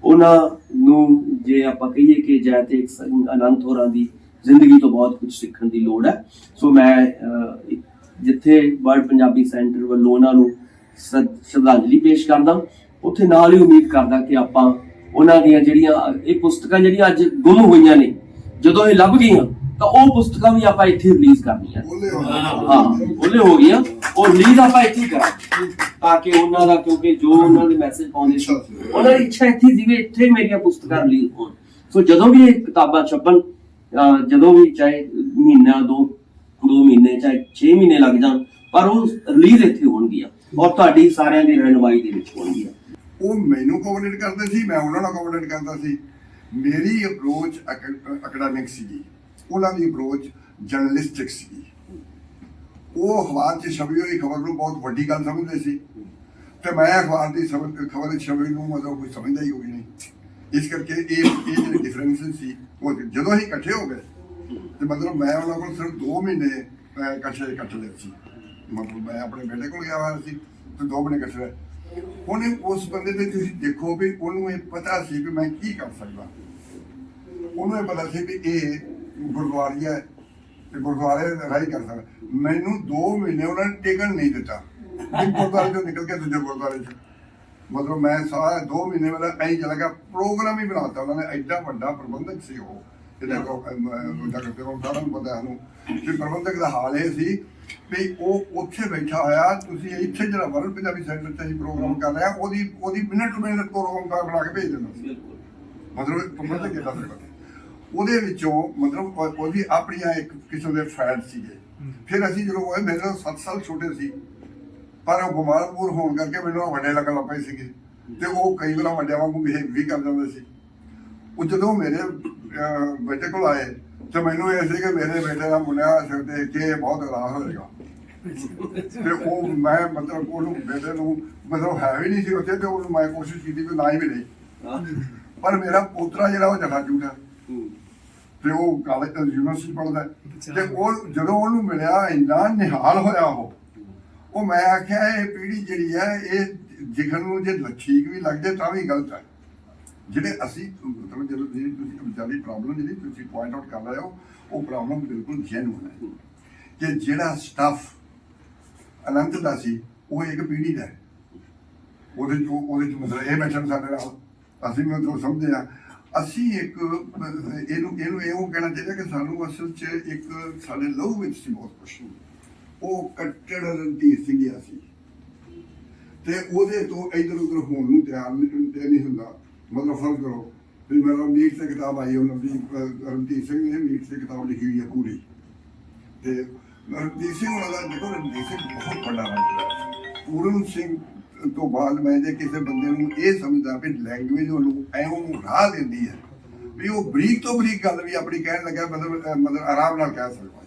ਉਹਨਾਂ ਨੂੰ ਜੇ ਆਪਾਂ ਕਹੀਏ ਕਿ ਜੈਤੇਕ ਸਿੰਘ ਅਨੰਤ ਹੋਰਾਂ ਦੀ ਜ਼ਿੰਦਗੀ ਤੋਂ ਬਹੁਤ ਕੁਝ ਸਿੱਖਣ ਦੀ ਲੋੜ ਹੈ। ਸੋ ਮੈਂ ਜਿੱਥੇ ਵਰਲਡ ਪੰਜਾਬੀ ਸੈਂਟਰ ਵੱਲੋਂ ਉਹਨਾਂ ਨੂੰ ਸ਼ਰਧਾਂਜਲੀ ਪੇਸ਼ ਕਰਦਾ ਉੱਥੇ ਨਾਲ ਹੀ ਉਮੀਦ ਕਰਦਾ ਕਿ ਆਪਾਂ ਉਹਨਾਂ ਦੀਆਂ ਜਿਹੜੀਆਂ ਇਹ ਪੁਸਤਕਾਂ ਜਿਹੜੀਆਂ ਅੱਜ ਗੁੰਮ ਹੋਈਆਂ ਨੇ ਜਦੋਂ ਇਹ ਲੱਭ ਗਈਆਂ ਤਾਂ ਉਹ ਪੁਸਤਕਾਂ ਵੀ ਆਪਾਂ ਇੱਥੇ ਰਿਲੀਜ਼ ਕਰਨੀਆਂ। ਬੋਲੇ ਹੋ ਉਹਲੇ ਹੋ ਗਈਆਂ ਉਹ ਰਿਲੀਜ਼ ਆਪਾਂ ਇੱਥੇ ਹੀ ਕਰਾਂਗੇ ਤਾਂ ਕਿ ਉਹਨਾਂ ਦਾ ਕਿਉਂਕਿ ਜੋ ਉਹਨਾਂ ਦੇ ਮੈਸੇਜ ਪਾਉਂਦੇ ਸੀ ਉਹਨਾਂ ਦੀ ਇੱਛਾ ਇੱਥੇ ਸੀ ਵੀ ਇੱਥੇ ਮੇਰੀਆਂ ਪੁਸਤਕਾਂ ਰਿਲੀਜ਼ ਹੋਣ। ਸੋ ਜਦੋਂ ਵੀ ਇਹ ਕਿਤਾਬਾਂ ਛਪਣ ਜਦੋਂ ਵੀ ਚਾਹੇ ਮਹੀਨਾ, ਦੋ ਦੋ ਮਹੀਨੇ ਚਾਹੇ 6 ਮਹੀਨੇ ਲੱਗ ਜਾਣ, ਪਰ ਉਹ ਰਿਲੀਜ਼ ਇੱਥੇ ਹੋਣਗੀਆਂ ਔਰ ਤੁਹਾਡੀ ਸਾਰਿਆਂ ਦੀ ਰਹਿਨੁਮਾਈ ਦੇ ਵਿੱਚ ਹੋਣਗੀਆਂ। ਉਹ ਮੈਨੂੰ ਕੋਆਰਡੀਨੇਟ ਕਰਦੇ ਸੀ, ਮੈਂ ਉਹਨਾਂ ਨਾਲ ਕੋਆਰਡੀਨੇਟ ਕਰਦਾ ਸੀ। ਮੇਰੀ ਅਪਰੋਚ ਅਕੈਡਮਿਕ ਸੀਗੀ। ਉਹਨਾਂ ਦੀ ਅਪਰੋਚ ਜਰਨਲਿਸਟਿਕ ਸੀਗੀ। ਉਹ ਅਖਬਾਰ 'ਚ ਛਪੀ ਹੋਈ ਖਬਰ ਨੂੰ ਬਹੁਤ ਵੱਡੀ ਗੱਲ ਸਮਝਦੇ ਸੀ। ਤੇ ਮੈਂ ਅਖਬਾਰ ਦੀ ਖਬਰ ਦੀ ਛਵੀ ਨੂੰ ਮਤਲਬ ਕੋਈ ਸਮਝਦਾ ਹੀ ਕੋਈ ਨਹੀਂ। ਇਸ ਕਰਕੇ ਇਹ ਇਹ ਜਿਹੜੇ ਡਿਫਰੈਂਸਸ ਸੀ, ਉਹ ਜਦੋਂ ਅਸੀਂ ਇਕੱਠੇ ਹੋ ਗਏ, ਤੇ ਮਤਲਬ ਮੈਂ ਉਹਨਾਂ ਕੋਲ ਸਿਰਫ 2 ਮਹੀਨੇ ਇਕੱਠੇ ਇਕੱਠੇ ਲਏ ਸੀ। ਮਤਲਬ ਮੈਂ ਆਪਣੇ ਬੇਟੇ ਕੋਲ ਗਿਆ ਹੋਇਆ ਸੀ, ਤੇ 2 ਮਹੀਨੇ ਇਕੱਠੇ ਰਹੇ ਉਹਨੇ ਉਸ ਬੰਦੇ ਦੇ ਤੁਸੀਂ ਦੇਖੋ ਵੀ ਉਹਨੂੰ ਇਹ ਪਤਾ ਸੀ ਕਿ ਮੈਂ ਕੀ ਕਰ ਸਕਦਾ। ਉਹਨੂੰ ਇਹ ਪਤਾ ਸੀ ਵੀ ਇਹ ਗੁਰਦੁਆਰੀ ਹੈ, ਤੇ ਗੁਰਦੁਆਰੇ ਰਾਈ ਕਰ ਸਕਦਾ। ਮੈਨੂੰ 2 ਮਹੀਨੇ ਉਹਨਾਂ ਨੇ ਟਿਕਣ ਨਹੀਂ ਦਿੱਤਾ। ਇੱਕ ਗੁਰਦੁਆਰੇ ਤੋਂ ਨਿਕਲ ਕੇ ਦੂਜੇ ਗੁਰਦੁਆਰੇ 'ਚ। ਮਤਲਬ ਮੈਂ ਸਾਰਾ 2 ਮਹੀਨੇ ਵਾਲਾ ਐਂ ਚਲਾ ਗਿਆ ਪ੍ਰੋਗਰਾਮ ਹੀ ਬਣਾਤਾ ਉਹਨਾਂ ਨੇ ਐਡਾ ਵੱਡਾ ਪ੍ਰਬੰਧਕ ਸੀ ਉਹ। ਇਹਦਾ ਕੋ ਦੂਜਾ ਕਰਦੇ ਉਹ ਸਾਰਿਆਂ ਨੂੰ ਪਤਾ ਹੈ ਕਿ ਪ੍ਰਬੰਧਕ ਦਾ ਹਾਲ ਇਹ ਸੀ ਵੀ ਉਹ ਉੱਥੇ ਬੈਠਾ ਹੋਇਆ ਤੁਸੀਂ ਇੱਥੇ ਜਿਹੜਾ ਵਰਲ ਪੰਜਾਬੀ ਸੈਂਟਰ 'ਚ ਅਸੀਂ ਪ੍ਰੋਗਰਾਮ ਕਰ ਰਹੇ ਉਹਦੀ ਉਹਦੀ ਮਿੰਟ ਟੂ ਮਿੰਟ ਪ੍ਰੋਗਰਾਮ ਕਰ ਬਣਾ ਕੇ ਭੇਜ ਦਿੰਦਾ ਸੀ। ਮਤਲਬ ਪ੍ਰਬੰਧਕ ਕਿਦਾਂ ਦਾ ਉਹਦੇ ਵਿੱਚੋਂ ਮਤਲਬ ਉਹ- ਉਹਦੀ ਆਪਣੀਆਂ ਇੱਕ ਕਿਸਮ ਦੇ ਫੈਨ ਸੀਗੇ। ਫਿਰ ਅਸੀਂ ਜਦੋਂ ਹੋਏ ਮੇਰੇ ਤੋਂ 7 ਸਾਲ ਛੋਟੇ ਸੀ। ਪਰ ਉਹ ਬਿਮਾਰ ਬੂਰ ਹੋਣ ਕਰਕੇ ਮੈਨੂੰ ਵੱਡੇ ਲੱਗਣ ਲੱਗ ਪਏ ਸੀਗੇ। ਤੇ ਉਹ ਕਈ ਵਾਰ ਵੱਡਿਆਂ ਵਾਂਗੂ ਬਿਹੇਵ ਵੀ ਕਰ ਜਾਂਦੇ ਸੀ। ਉਹ ਜਦੋਂ ਮੇਰੇ ਬੇਟੇ ਕੋਲ ਆਏ ਤੇ ਮੈਨੂੰ ਇਹ ਸੀ ਕਿ ਮੇਰੇ ਬੇਟੇ ਦਾ ਮੁੰਡਾ ਸਿਰ ਦੇਖ ਕੇ ਬਹੁਤ ਉਦਾਸ ਹੋਏਗਾ। ਤੇ ਉਹ ਮੈਂ ਮਤਲਬ ਉਹਨੂੰ ਬੇਟੇ ਨੂੰ ਮਤਲਬ ਹੈ ਵੀ ਨਹੀਂ ਸੀ ਉੱਥੇ ਤੇ ਉਹਨੂੰ ਮੈਂ ਕੋਸ਼ਿਸ਼ ਕੀਤੀ ਕਿ ਨਾ ਹੀ ਮਿਲੇ। ਪਰ ਮੇਰਾ ਪੋਤਰਾ ਜਿਹੜਾ ਉਹ ਝੂਠਾ ਹੂੰ ਤੇ ਉਹ ਕਾਲਜ ਯੂਨੀਵਰਸਿਟੀ ਪੜ੍ਹਦਾ। ਹੈ। ਤੇ ਉਹ ਜਦੋਂ ਉਹਨੂੰ ਮਿਲਿਆ ਇੰਨਾ ਨਿਹਾਲ ਹੋਇਆ ਉਹ। ਉਹ ਮੈਂ ਆਖਿਆ, ਇਹ ਪੀੜੀ ਜਿਹੜੀ ਹੈ, ਇਹ ਦਿਖਣ ਨੂੰ ਜੇ ਠੀਕ ਵੀ ਲੱਗਦੇ ਤਾਂ ਵੀ ਗਲਤ ਹੈ। ਜਿਹੜੇ ਅਸੀਂ, ਮਤਲਬ ਜਦੋਂ ਜਿਹੜੀ ਤੁਸੀਂ ਵਿਚਾਰੀ ਪ੍ਰੋਬਲਮ ਜਿਹੜੀ ਤੁਸੀਂ ਪੁਆਇੰਟ ਆਊਟ ਕਰ ਰਹੇ ਹੋ, ਉਹ ਪ੍ਰੋਬਲਮ ਬਿਲਕੁਲ ਜੈਨੂਨ ਹੈ। ਕਿ ਜਿਹੜਾ ਸਟਾਫ ਅਨੰਤ ਦਾ ਸੀ, ਉਹ ਇੱਕ ਪੀੜੀ ਦਾ ਹੈ। ਉਹਦੇ ਚ ਉਹਦੇ ਚ ਮਤਲਬ ਇਹ ਬੈਠਣ ਸਾਡੇ ਨਾਲ ਅਸੀਂ ਮਤਲਬ ਸਮਝਦੇ ਆ ਅਸੀਂ ਇੱਕ ਇਹਨੂੰ ਇਹਨੂੰ ਇਹੋ ਕਹਿਣਾ ਚਾਹੀਦਾ ਕਿ ਸਾਨੂੰ ਅਸਲ 'ਚ ਇੱਕ ਸਾਡੇ ਲਹੂ ਵਿੱਚ ਸੀ ਬਹੁਤ ਕੁਛ। ਉਹ ਕੱਟੜ ਰਣਧੀਰ ਸਿੰਘਿਆ ਸੀ। ਤੇ ਉਹਦੇ ਤੋਂ ਇਧਰ ਉਧਰ ਹੋਣ ਨੂੰ ਤਿਆਰ ਨਹੀਂ ਹੁੰਦਾ। ਮਤਲਬ ਫ਼ਰਕ ਕਰੋ। ਵੀ ਮੇਰਾ ਨੀਟ ਤੇ ਕਿਤਾਬ ਆਈ, ਉਹਨਾਂ ਦੀ ਰਣਧੀਰ ਸਿੰਘ ਨੇ ਨੀਟ ਤੇ ਕਿਤਾਬ ਲਿਖੀ ਹੋਈ ਹੈ ਪੂਰੀ। ਤੇ ਰਣਜੀਤ ਸਿੰਘ ਉਹਨਾਂ ਦਾ, ਦੇਖੋ ਰਣਜੀਤ ਸਿੰਘ ਬਹੁਤ ਵੱਡਾ ਰਾਈਟਰ ਪੂਰਨ ਸਿੰਘ ਤੋਂ ਬਾਅਦ ਮੈਂ ਜੇ ਕਿਸੇ ਬੰਦੇ ਨੂੰ ਇਹ ਸਮਝਦਾ ਵੀ ਲੈਂਗੁਏਜ ਉਹਨੂੰ ਐ ਰਾਹ ਦਿੰਦੀ ਹੈ, ਵੀ ਉਹ ਬਰੀਕ ਤੋਂ ਬਰੀਕ ਗੱਲ ਵੀ ਆਪਣੀ ਕਹਿਣ ਲੱਗਾ ਮਤਲਬ ਮਤਲਬ ਆਰਾਮ ਨਾਲ ਕਹਿ ਸਕਦਾ।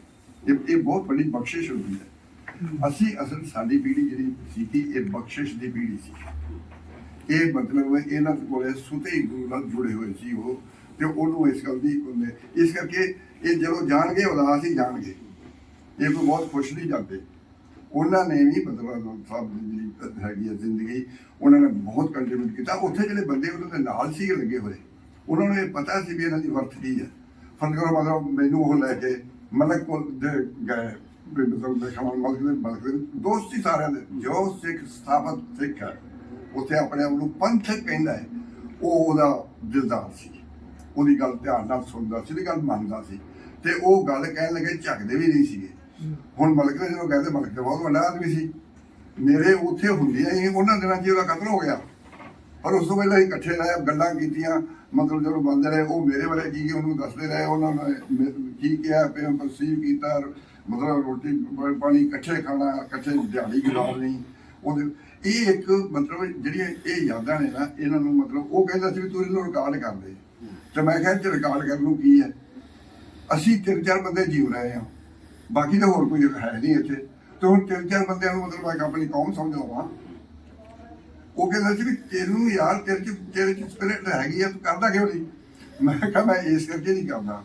ਇਹ ਇਹ ਬਹੁਤ ਵੱਡੀ ਬਖਸ਼ਿਸ਼ ਹੁੰਦੀ ਹੈ। ਅਸੀਂ ਅਸਲ ਸਾਡੀ ਪੀੜ੍ਹੀ ਜਿਹੜੀ ਸੀ ਇਹ ਬਖਸ਼ਿਸ਼ ਦੀ ਪੀੜ੍ਹੀ ਸੀ। ਇਹ ਮਤਲਬ ਇਹਨਾਂ ਕੋਲੇ ਸੁਤੇ ਗੁਰੂ ਨਾਲ ਜੁੜੇ ਹੋਏ ਸੀ ਉਹ ਤੇ ਉਹਨੂੰ ਇਸ ਗੱਲ ਦੀ ਉਹਨੇ ਇਸ ਕਰਕੇ ਇਹ ਜਦੋਂ ਜਾਣਗੇ, ਉਦਾਸ ਹੀ ਜਾਣਗੇ। ਇਹ ਕੋਈ ਬਹੁਤ ਖੁਸ਼ ਨਹੀਂ ਜਾਂਦੇ। ਉਹਨਾਂ ਨੇ ਵੀ ਮਤਲਬ ਸਾਹਿਬ ਦੀ ਜਿਹੜੀ ਹੈਗੀ ਹੈ ਜ਼ਿੰਦਗੀ, ਉਹਨਾਂ ਨੇ ਬਹੁਤ ਕੰਟਰੀਬਿਊਟ ਕੀਤਾ। ਉੱਥੇ ਜਿਹੜੇ ਬੰਦੇ ਉਹਨਾਂ ਦੇ ਨਾਲ ਸੀ ਲੱਗੇ ਹੋਏ। ਉਹਨਾਂ ਨੂੰ ਇਹ ਪਤਾ ਸੀ ਵੀ ਇਹਨਾਂ ਦੀ ਵਰਤ ਕੀ ਹੈ। ਫ਼ਰਕ ਕਰੋ ਮਤਲਬ ਮੈਨੂੰ ਉਹ ਲੈ ਕੇ ਮਲਕ ਦੇ ਗਏ ਵੀ ਮਤਲਬ ਦੇਖਾਂ ਮਲਕ ਦੇ ਮਲਕ ਦੇ ਦੋਸਤ ਸਾਰਿਆਂ ਦੇ ਜੋ ਸਿੱਖ ਸਥਾਪਤ ਸਿੱਖ ਹੈ ਉੱਥੇ ਆਪਣੇ ਆਪ ਨੂੰ ਪੰਥਕ ਕਹਿੰਦਾ ਹੈ ਉਹ ਉਹਦਾ ਦਿਲਦਾਰ ਸੀ। ਉਹਦੀ ਗੱਲ ਧਿਆਨ ਨਾਲ ਸੁਣਦਾ ਸੀ ਉਹਦੀ ਗੱਲ ਮੰਨਦਾ ਸੀ। ਤੇ ਉਹ ਗੱਲ ਕਹਿਣ ਲੱਗੇ ਝੱਕਦੇ ਵੀ ਨਹੀਂ ਸੀਗੇ। ਹੁਣ ਮਲਕ ਨੇ ਜਦੋਂ ਕਹਿੰਦੇ ਮਲਕ ਤੇ ਬਹੁਤ ਵੱਡਾ ਆਦਮੀ ਸੀ। ਮੇਰੇ ਉੱਥੇ ਹੁੰਦੀਆਂ ਹੀ ਉਹਨਾਂ ਦਿਨਾਂ 'ਚ ਉਹਦਾ ਕਤਲ ਹੋ ਗਿਆ। ਪਰ ਉਸ ਤੋਂ ਪਹਿਲਾਂ ਇਕੱਠੇ ਰਹੇ ਗੱਲਾਂ ਕੀਤੀਆਂ ਮਤਲਬ ਜਦੋਂ ਬੰਦੇ ਰਹੇ ਉਹ ਮੇਰੇ ਬਾਰੇ ਕੀ ਉਹਨੂੰ ਦੱਸਦੇ ਰਹੇ, ਉਹਨਾਂ ਨੇ ਕੀ ਕਿਹਾ ਪਿਆ ਪਰਸੀਵ ਕੀਤਾ, ਮਤਲਬ ਰੋਟੀ ਪਾਣੀ ਇਕੱਠੇ ਖਾਣਾ, ਇਕੱਠੇ ਦਿਹਾੜੀ ਗੁਜ਼ਾਰਨੀ ਉਹਦੇ, ਇਹ ਇੱਕ ਮਤਲਬ ਜਿਹੜੀਆਂ ਇਹ ਯਾਦਾਂ ਨੇ ਨਾ, ਇਹਨਾਂ ਨੂੰ ਮਤਲਬ ਉਹ ਕਹਿੰਦਾ ਸੀ ਵੀ ਤੂੰ ਇਹਨੂੰ ਰਿਕਾਰਡ ਕਰ ਦੇ। ਤੇ ਮੈਂ ਕਿਹਾ ਕਿ ਰਿਕਾਰਡ ਕਰਨ ਨੂੰ ਕੀ ਹੈ? ਅਸੀਂ ਤਿੰਨ ਚਾਰ ਬੰਦੇ ਜੀਵ ਰਹੇ ਹਾਂ। ਬਾਕੀ ਤਾਂ ਹੋਰ ਕੋਈ ਹੈ ਨਹੀਂ ਇੱਥੇ। ਤੇ ਹੁਣ ਤਿੰਨ ਚਾਰ ਬੰਦਿਆਂ ਨੂੰ ਮਤਲਬ ਮੈਂ ਆਪਣੀ ਕੌਮ ਸਮਝ ਉਹ ਕਹਿੰਦਾ ਸੀ ਵੀ ਤੈਨੂੰ ਯਾਰ, ਤੇਰੇ ਚ ਤੇਰੇ ਚ ਸਪਿਰਿਟ ਹੈਗੀ ਆ, ਤੂੰ ਕਰਦਾ ਕਿਉਂ ਨਹੀਂ? ਮੈਂ ਕਿਹਾ, ਮੈਂ ਇਸ ਕਰਕੇ ਨਹੀਂ ਕਰਦਾ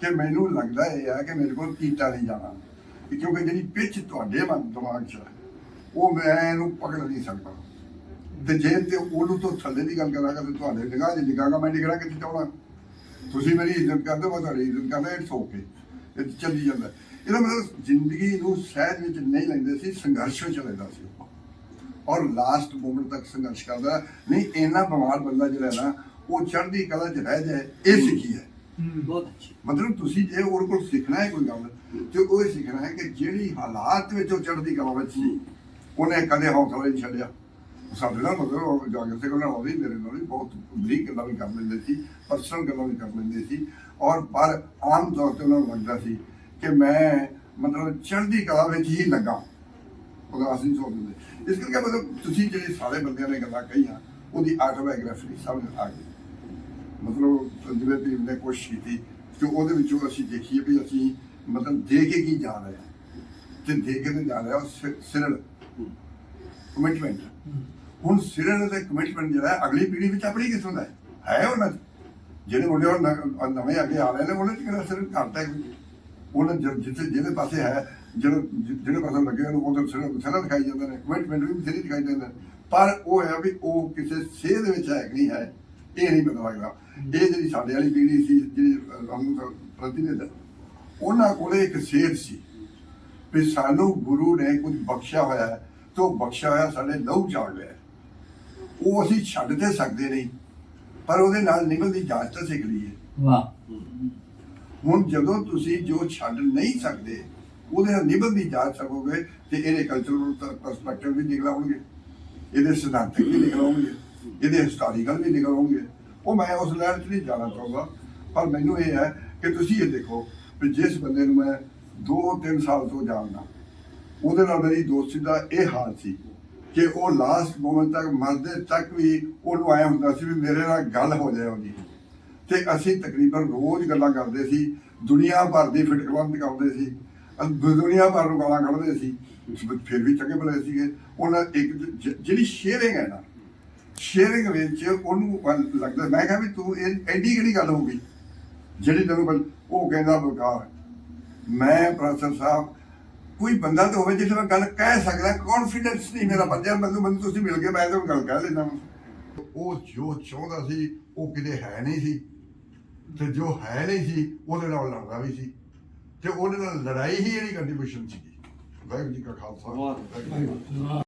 ਕਿ ਮੈਨੂੰ ਲੱਗਦਾ ਇਹ ਆ ਕਿ ਮੇਰੇ ਕੋਲ ਕੀਤਾ ਨਹੀਂ ਜਾਣਾ। ਕਿਉਂਕਿ ਜਿਹੜੀ ਪਿੱਚ ਤੁਹਾਡੇ ਮਨ, ਦਿਮਾਗ 'ਚ ਉਹ ਮੈਂ ਇਹਨੂੰ ਪਕੜ ਨਹੀਂ ਸਕਦਾ। ਤੇ ਜੇ ਤੇ ਉਹਨੂੰ ਤੋਂ ਥੱਲੇ ਦੀ ਗੱਲ ਕਰਾਂਗਾ ਤੇ ਤੁਹਾਡੇ ਨਿਗਾਹ 'ਚ ਦਿਖਾਗਾ ਮੈਂ ਨਿਗਰਾ ਕਿੱਥੇ ਚਾਹਣਾ ਤੁਸੀਂ ਮੇਰੀ ਇੱਜ਼ਤ ਕਰਦੇ ਹੋ, ਮੈਂ ਤੁਹਾਡੀ ਇੱਜ਼ਤ ਕਰਦਾ ਇਟਸ ਓਕੇ ਇਹ ਚੱਲੀ ਜਾਂਦਾ। ਇਹਦਾ ਮਤਲਬ ਜ਼ਿੰਦਗੀ ਨੂੰ ਸਹਿਜ ਵਿੱਚ ਨਹੀਂ ਲੈਂਦੇ ਸੀ, ਸੰਘਰਸ਼ ਵਿੱਚ ਲੈਂਦਾ ਸੀ ਉਹ। ਔਰ ਲਾਸਟ ਮੂਮੈਂਟ ਤੱਕ ਸੰਘਰਸ਼ ਕਰਦਾ ਨਹੀਂ ਇੰਨਾ ਬਿਮਾਰ ਬੰਦਾ ਜਿਹੜਾ ਨਾ ਉਹ ਚੜ੍ਹਦੀ ਕਲਾ 'ਚ ਰਹਿ ਜਾਏ ਇਹ ਸਿੱਖੀ ਹੈ। ਬਹੁਤ ਅੱਛੀ। ਮਤਲਬ ਤੁਸੀਂ ਜੇ ਉਹਦੇ ਕੋਲ ਸਿੱਖਣਾ ਹੈ ਕੋਈ ਗੱਲ ਤੇ ਉਹ ਇਹ ਸਿੱਖਣਾ ਹੈ ਕਿ ਜਿਹੜੀ ਹਾਲਾਤ ਵਿੱਚ ਉਹ ਚੜ੍ਹਦੀ ਕਲਾ ਵਿੱਚ ਸੀ ਉਹਨੇ ਕਦੇ ਹੌਸਲਾ ਨਹੀਂ ਛੱਡਿਆ। ਸਾਡੇ ਨਾਲ ਮਤਲਬ ਉਹ ਜਾਗਰ ਸਿੰਘ ਨਾਲ ਉਹਦੀ ਮੇਰੇ ਨਾਲ ਵੀ ਬਹੁਤ ਬਰੀਕ ਗੱਲਾਂ ਵੀ ਕਰ ਲੈਂਦੇ ਸੀ ਪਰਸਨਲ ਗੱਲਾਂ ਵੀ ਕਰ ਲੈਂਦੇ ਸੀ। ਔਰ ਪਰ ਆਮ ਤੌਰ ਤੇ ਉਹਨਾਂ ਨੂੰ ਲੱਗਦਾ ਸੀ ਕਿ ਮੈਂ ਮਤਲਬ ਚੜ੍ਹਦੀ ਕਲਾ ਵਿੱਚ ਹੀ ਲੱਗਾ। ਉਦਾਸ ਨਹੀਂ ਸੋਚਦੇ ਇਸ ਕਰਕੇ ਮਤਲਬ ਤੁਸੀਂ ਜਿਹੜੇ ਸਾਰੇ ਬੰਦਿਆਂ ਨੇ ਗੱਲਾਂ ਕਹੀਆਂ, ਉਹਦੀ ਆਟੋਬਾਇਓਗ੍ਰਾਫੀ ਸਮਝ ਆ ਗਈ। ਮਤਲਬ ਜਿਵੇਂ ਵੀ ਨੇ ਕੋਸ਼ਿਸ਼ ਕੀਤੀ ਕਿ ਉਹਦੇ ਵਿੱਚੋਂ ਅਸੀਂ ਦੇਖੀਏ ਵੀ ਅਸੀਂ ਮਤਲਬ ਦੇ ਕੇ ਕੀ ਜਾ ਰਹੇ ਹਾਂ। ਤੇ ਦੇ ਕੇ ਨਹੀਂ ਜਾ ਰਿਹਾ ਸਿਰਲ ਕਮਿਟਮੈਂਟ ਹੁਣ ਸਿਰਲ ਤੇ ਕਮਿਟਮੈਂਟ ਜਿਹੜਾ ਅਗਲੀ ਪੀੜ੍ਹੀ ਵਿੱਚ ਆਪਣੀ ਕਿਸਮ ਦਾ ਹੈ? ਉਹਨਾਂ 'ਚ। ਜਿਹੜੇ ਮੁੰਡੇ ਹੁਣ ਨਵੇਂ ਅੱਗੇ ਆ ਰਹੇ ਨੇ, ਉਹਨਾਂ ਚ ਕਿਹੜਾ ਸਿਰ ਘੱਟ ਉਹਨਾਂ ਜਿੱਥੇ, ਜਿਹਦੇ ਪਾਸੇ ਹੈ ਜਿਹੜਾ ਜਿਹੜੇ ਪਾਸੇ ਲੱਗੇ ਉਹਨੂੰ ਉਧਰ ਸਿਰ ਸਿਰ ਦਿਖਾਈ ਜਾਂਦੇ ਨੇ ਕਮਿਟਮੈਂਟ ਵੀ ਸਿਰ ਦਿਖਾਈ ਜਾਂਦੇ ਨੇ। ਪਰ ਉਹ ਹੈ ਵੀ ਉਹ ਕਿਸੇ ਸੇਧ ਵਿੱਚ ਹੈ ਕਿ ਨਹੀਂ ਹੈ ਇਹ ਨਹੀਂ ਪਤਾ ਲੱਗਦਾ। ਇਹ ਜਿਹੜੀ ਸਾਡੇ ਵਾਲੀ ਪੀੜ੍ਹੀ ਸੀ ਜਿਹੜੀ ਰਾਮ ਪ੍ਰਤੀਨਿਧ ਉਹਨਾਂ ਕੋਲੇ ਇੱਕ ਸੇਧ ਸੀ ਵੀ ਸਾਨੂੰ ਗੁਰੂ ਨੇ ਕੁਝ ਬਖਸ਼ਿਆ ਹੋਇਆ ਹੈ ਤੇ ਉਹ ਬਖਸ਼ਿਆ ਹੋਇਆ ਸਾਡੇ ਲਹੂ ਚਾੜ ਲਿਆ। ਉਹ ਅਸੀਂ ਛੱਡ ਤੇ ਸਕਦੇ ਨਹੀਂ ਪਰ ਉਹਦੇ ਨਾਲ ਨਿਕਲਦੀ ਜਾਂਚ ਤਾਂ ਸਿੱਖ ਲਈਏ। ਵਾਹ। ਹੁਣ ਜਦੋਂ ਤੁਸੀਂ ਜੋ ਛੱਡ ਨਹੀਂ ਸਕਦੇ ਉਹਦੇ ਨਾਲ ਨਿਭਣ ਜਾ ਸਕੋਗੇ ਤੇ ਇਹਦੇ ਕਲਚਰਲ ਪਰਸਪੈਕਟਿਵ ਵੀ ਨਿਕਲ ਆਉਣਗੇ ਇਹਦੇ ਸਿਧਾਂਤਕ ਵੀ ਨਿਕਲ ਆਉਣਗੇ ਇਹਦੇ ਹਿਸਟੋਰੀਕਲ ਵੀ ਨਿਕਲ ਆਉਣਗੇ ਉਹ ਮੈਂ ਉਸ ਲੈਣ 'ਚ ਨਹੀਂ ਜਾਣਾ ਚਾਹੁੰਦਾ, ਪਰ ਮੈਨੂੰ ਇਹ ਹੈ ਕਿ ਤੁਸੀਂ ਇਹ ਦੇਖੋ ਕਿ ਜਿਸ ਬੰਦੇ ਨੂੰ ਮੈਂ 2-3 ਸਾਲ ਤੋਂ ਜਾਣਦਾ, ਉਹਦੇ ਨਾਲ ਮੇਰੀ ਦੋਸਤੀ ਦਾ ਇਹ ਹਾਲ ਸੀ ਕਿ ਉਹ ਲਾਸਟ ਮੋਮੈਂਟ ਤੱਕ, ਮਰਦੇ ਤੱਕ ਵੀ ਉਹਨੂੰ ਆਇਆ ਹੁੰਦਾ ਸੀ ਵੀ ਮੇਰੇ ਨਾਲ ਗੱਲ ਹੋ ਜਾਏ ਉਹਦੀ। ਤੇ ਅਸੀਂ ਤਕਰੀਬਨ ਰੋਜ਼ ਗੱਲਾਂ ਕਰਦੇ ਸੀ, ਦੁਨੀਆ ਭਰ ਦੀ ਫਿਟਕਲਾਂ ਦਿਖਾਉਂਦੇ ਸੀ। ਦੁਨੀਆ ਭਰ ਨੂੰ ਗਾਲਾਂ ਕੱਢਦੇ ਸੀ, ਫਿਰ ਵੀ ਚੰਗੇ ਭਲੇ ਸੀਗੇ। ਉਹਨਾਂ ਇੱਕ ਜ- ਜਿਹੜੀ ਸ਼ੇਅਰਿੰਗ ਹੈ ਨਾ ਸ਼ੇਅਰਿੰਗ ਵਿੱਚ ਉਹਨੂੰ ਵੱਲ ਲੱਗਦਾ। ਮੈਂ ਕਿਹਾ ਵੀ ਤੂੰ ਇਹ ਐਡੀ ਕਿਹੜੀ ਗੱਲ ਹੋ ਗਈ? ਜਿਹੜੀ ਤੈਨੂੰ ਬਲ, ਉਹ ਕਹਿੰਦਾ ਬਲਕਾਰ ਮੈਂ ਪ੍ਰੋਫੈਸਰ ਸਾਹਿਬ, ਕੋਈ ਬੰਦਾ ਤਾਂ ਹੋਵੇ ਜਿਸ ਮੈਂ ਗੱਲ ਕਹਿ ਸਕਦਾ ਕੌਨਫੀਡੈਂਸ ਨਹੀਂ ਮੇਰਾ ਬੰਦਿਆ। ਮੈਨੂੰ ਮੈਨੂੰ ਤੁਸੀਂ ਮਿਲ ਕੇ ਮੈਂ ਤਾਂ ਗੱਲ ਕਹਿ ਲੈਂਦਾ ਉਹ ਜੋ ਚਾਹੁੰਦਾ ਸੀ, ਉਹ ਕਿਤੇ ਹੈ ਨਹੀਂ ਸੀ। ਤੇ ਜੋ ਹੈ ਨਹੀਂ ਸੀ, ਉਹਦੇ ਨਾਲ ਲੜਦਾ ਵੀ ਸੀ। ਤੇ ਉਹਦੇ ਨਾਲ ਲੜਾਈ ਹੀ ਇਹਦੀ ਕੰਟਰੀਬਿਊਸ਼ਨ ਸੀ ਵਾਹਿਗੁਰੂ ਜੀ ਕਾ ਖਾਲਸਾ ਵਾਹ। ਵਾਹਿਗੁਰੂ ਜੀ ਕੀ ਫਤਿਹ।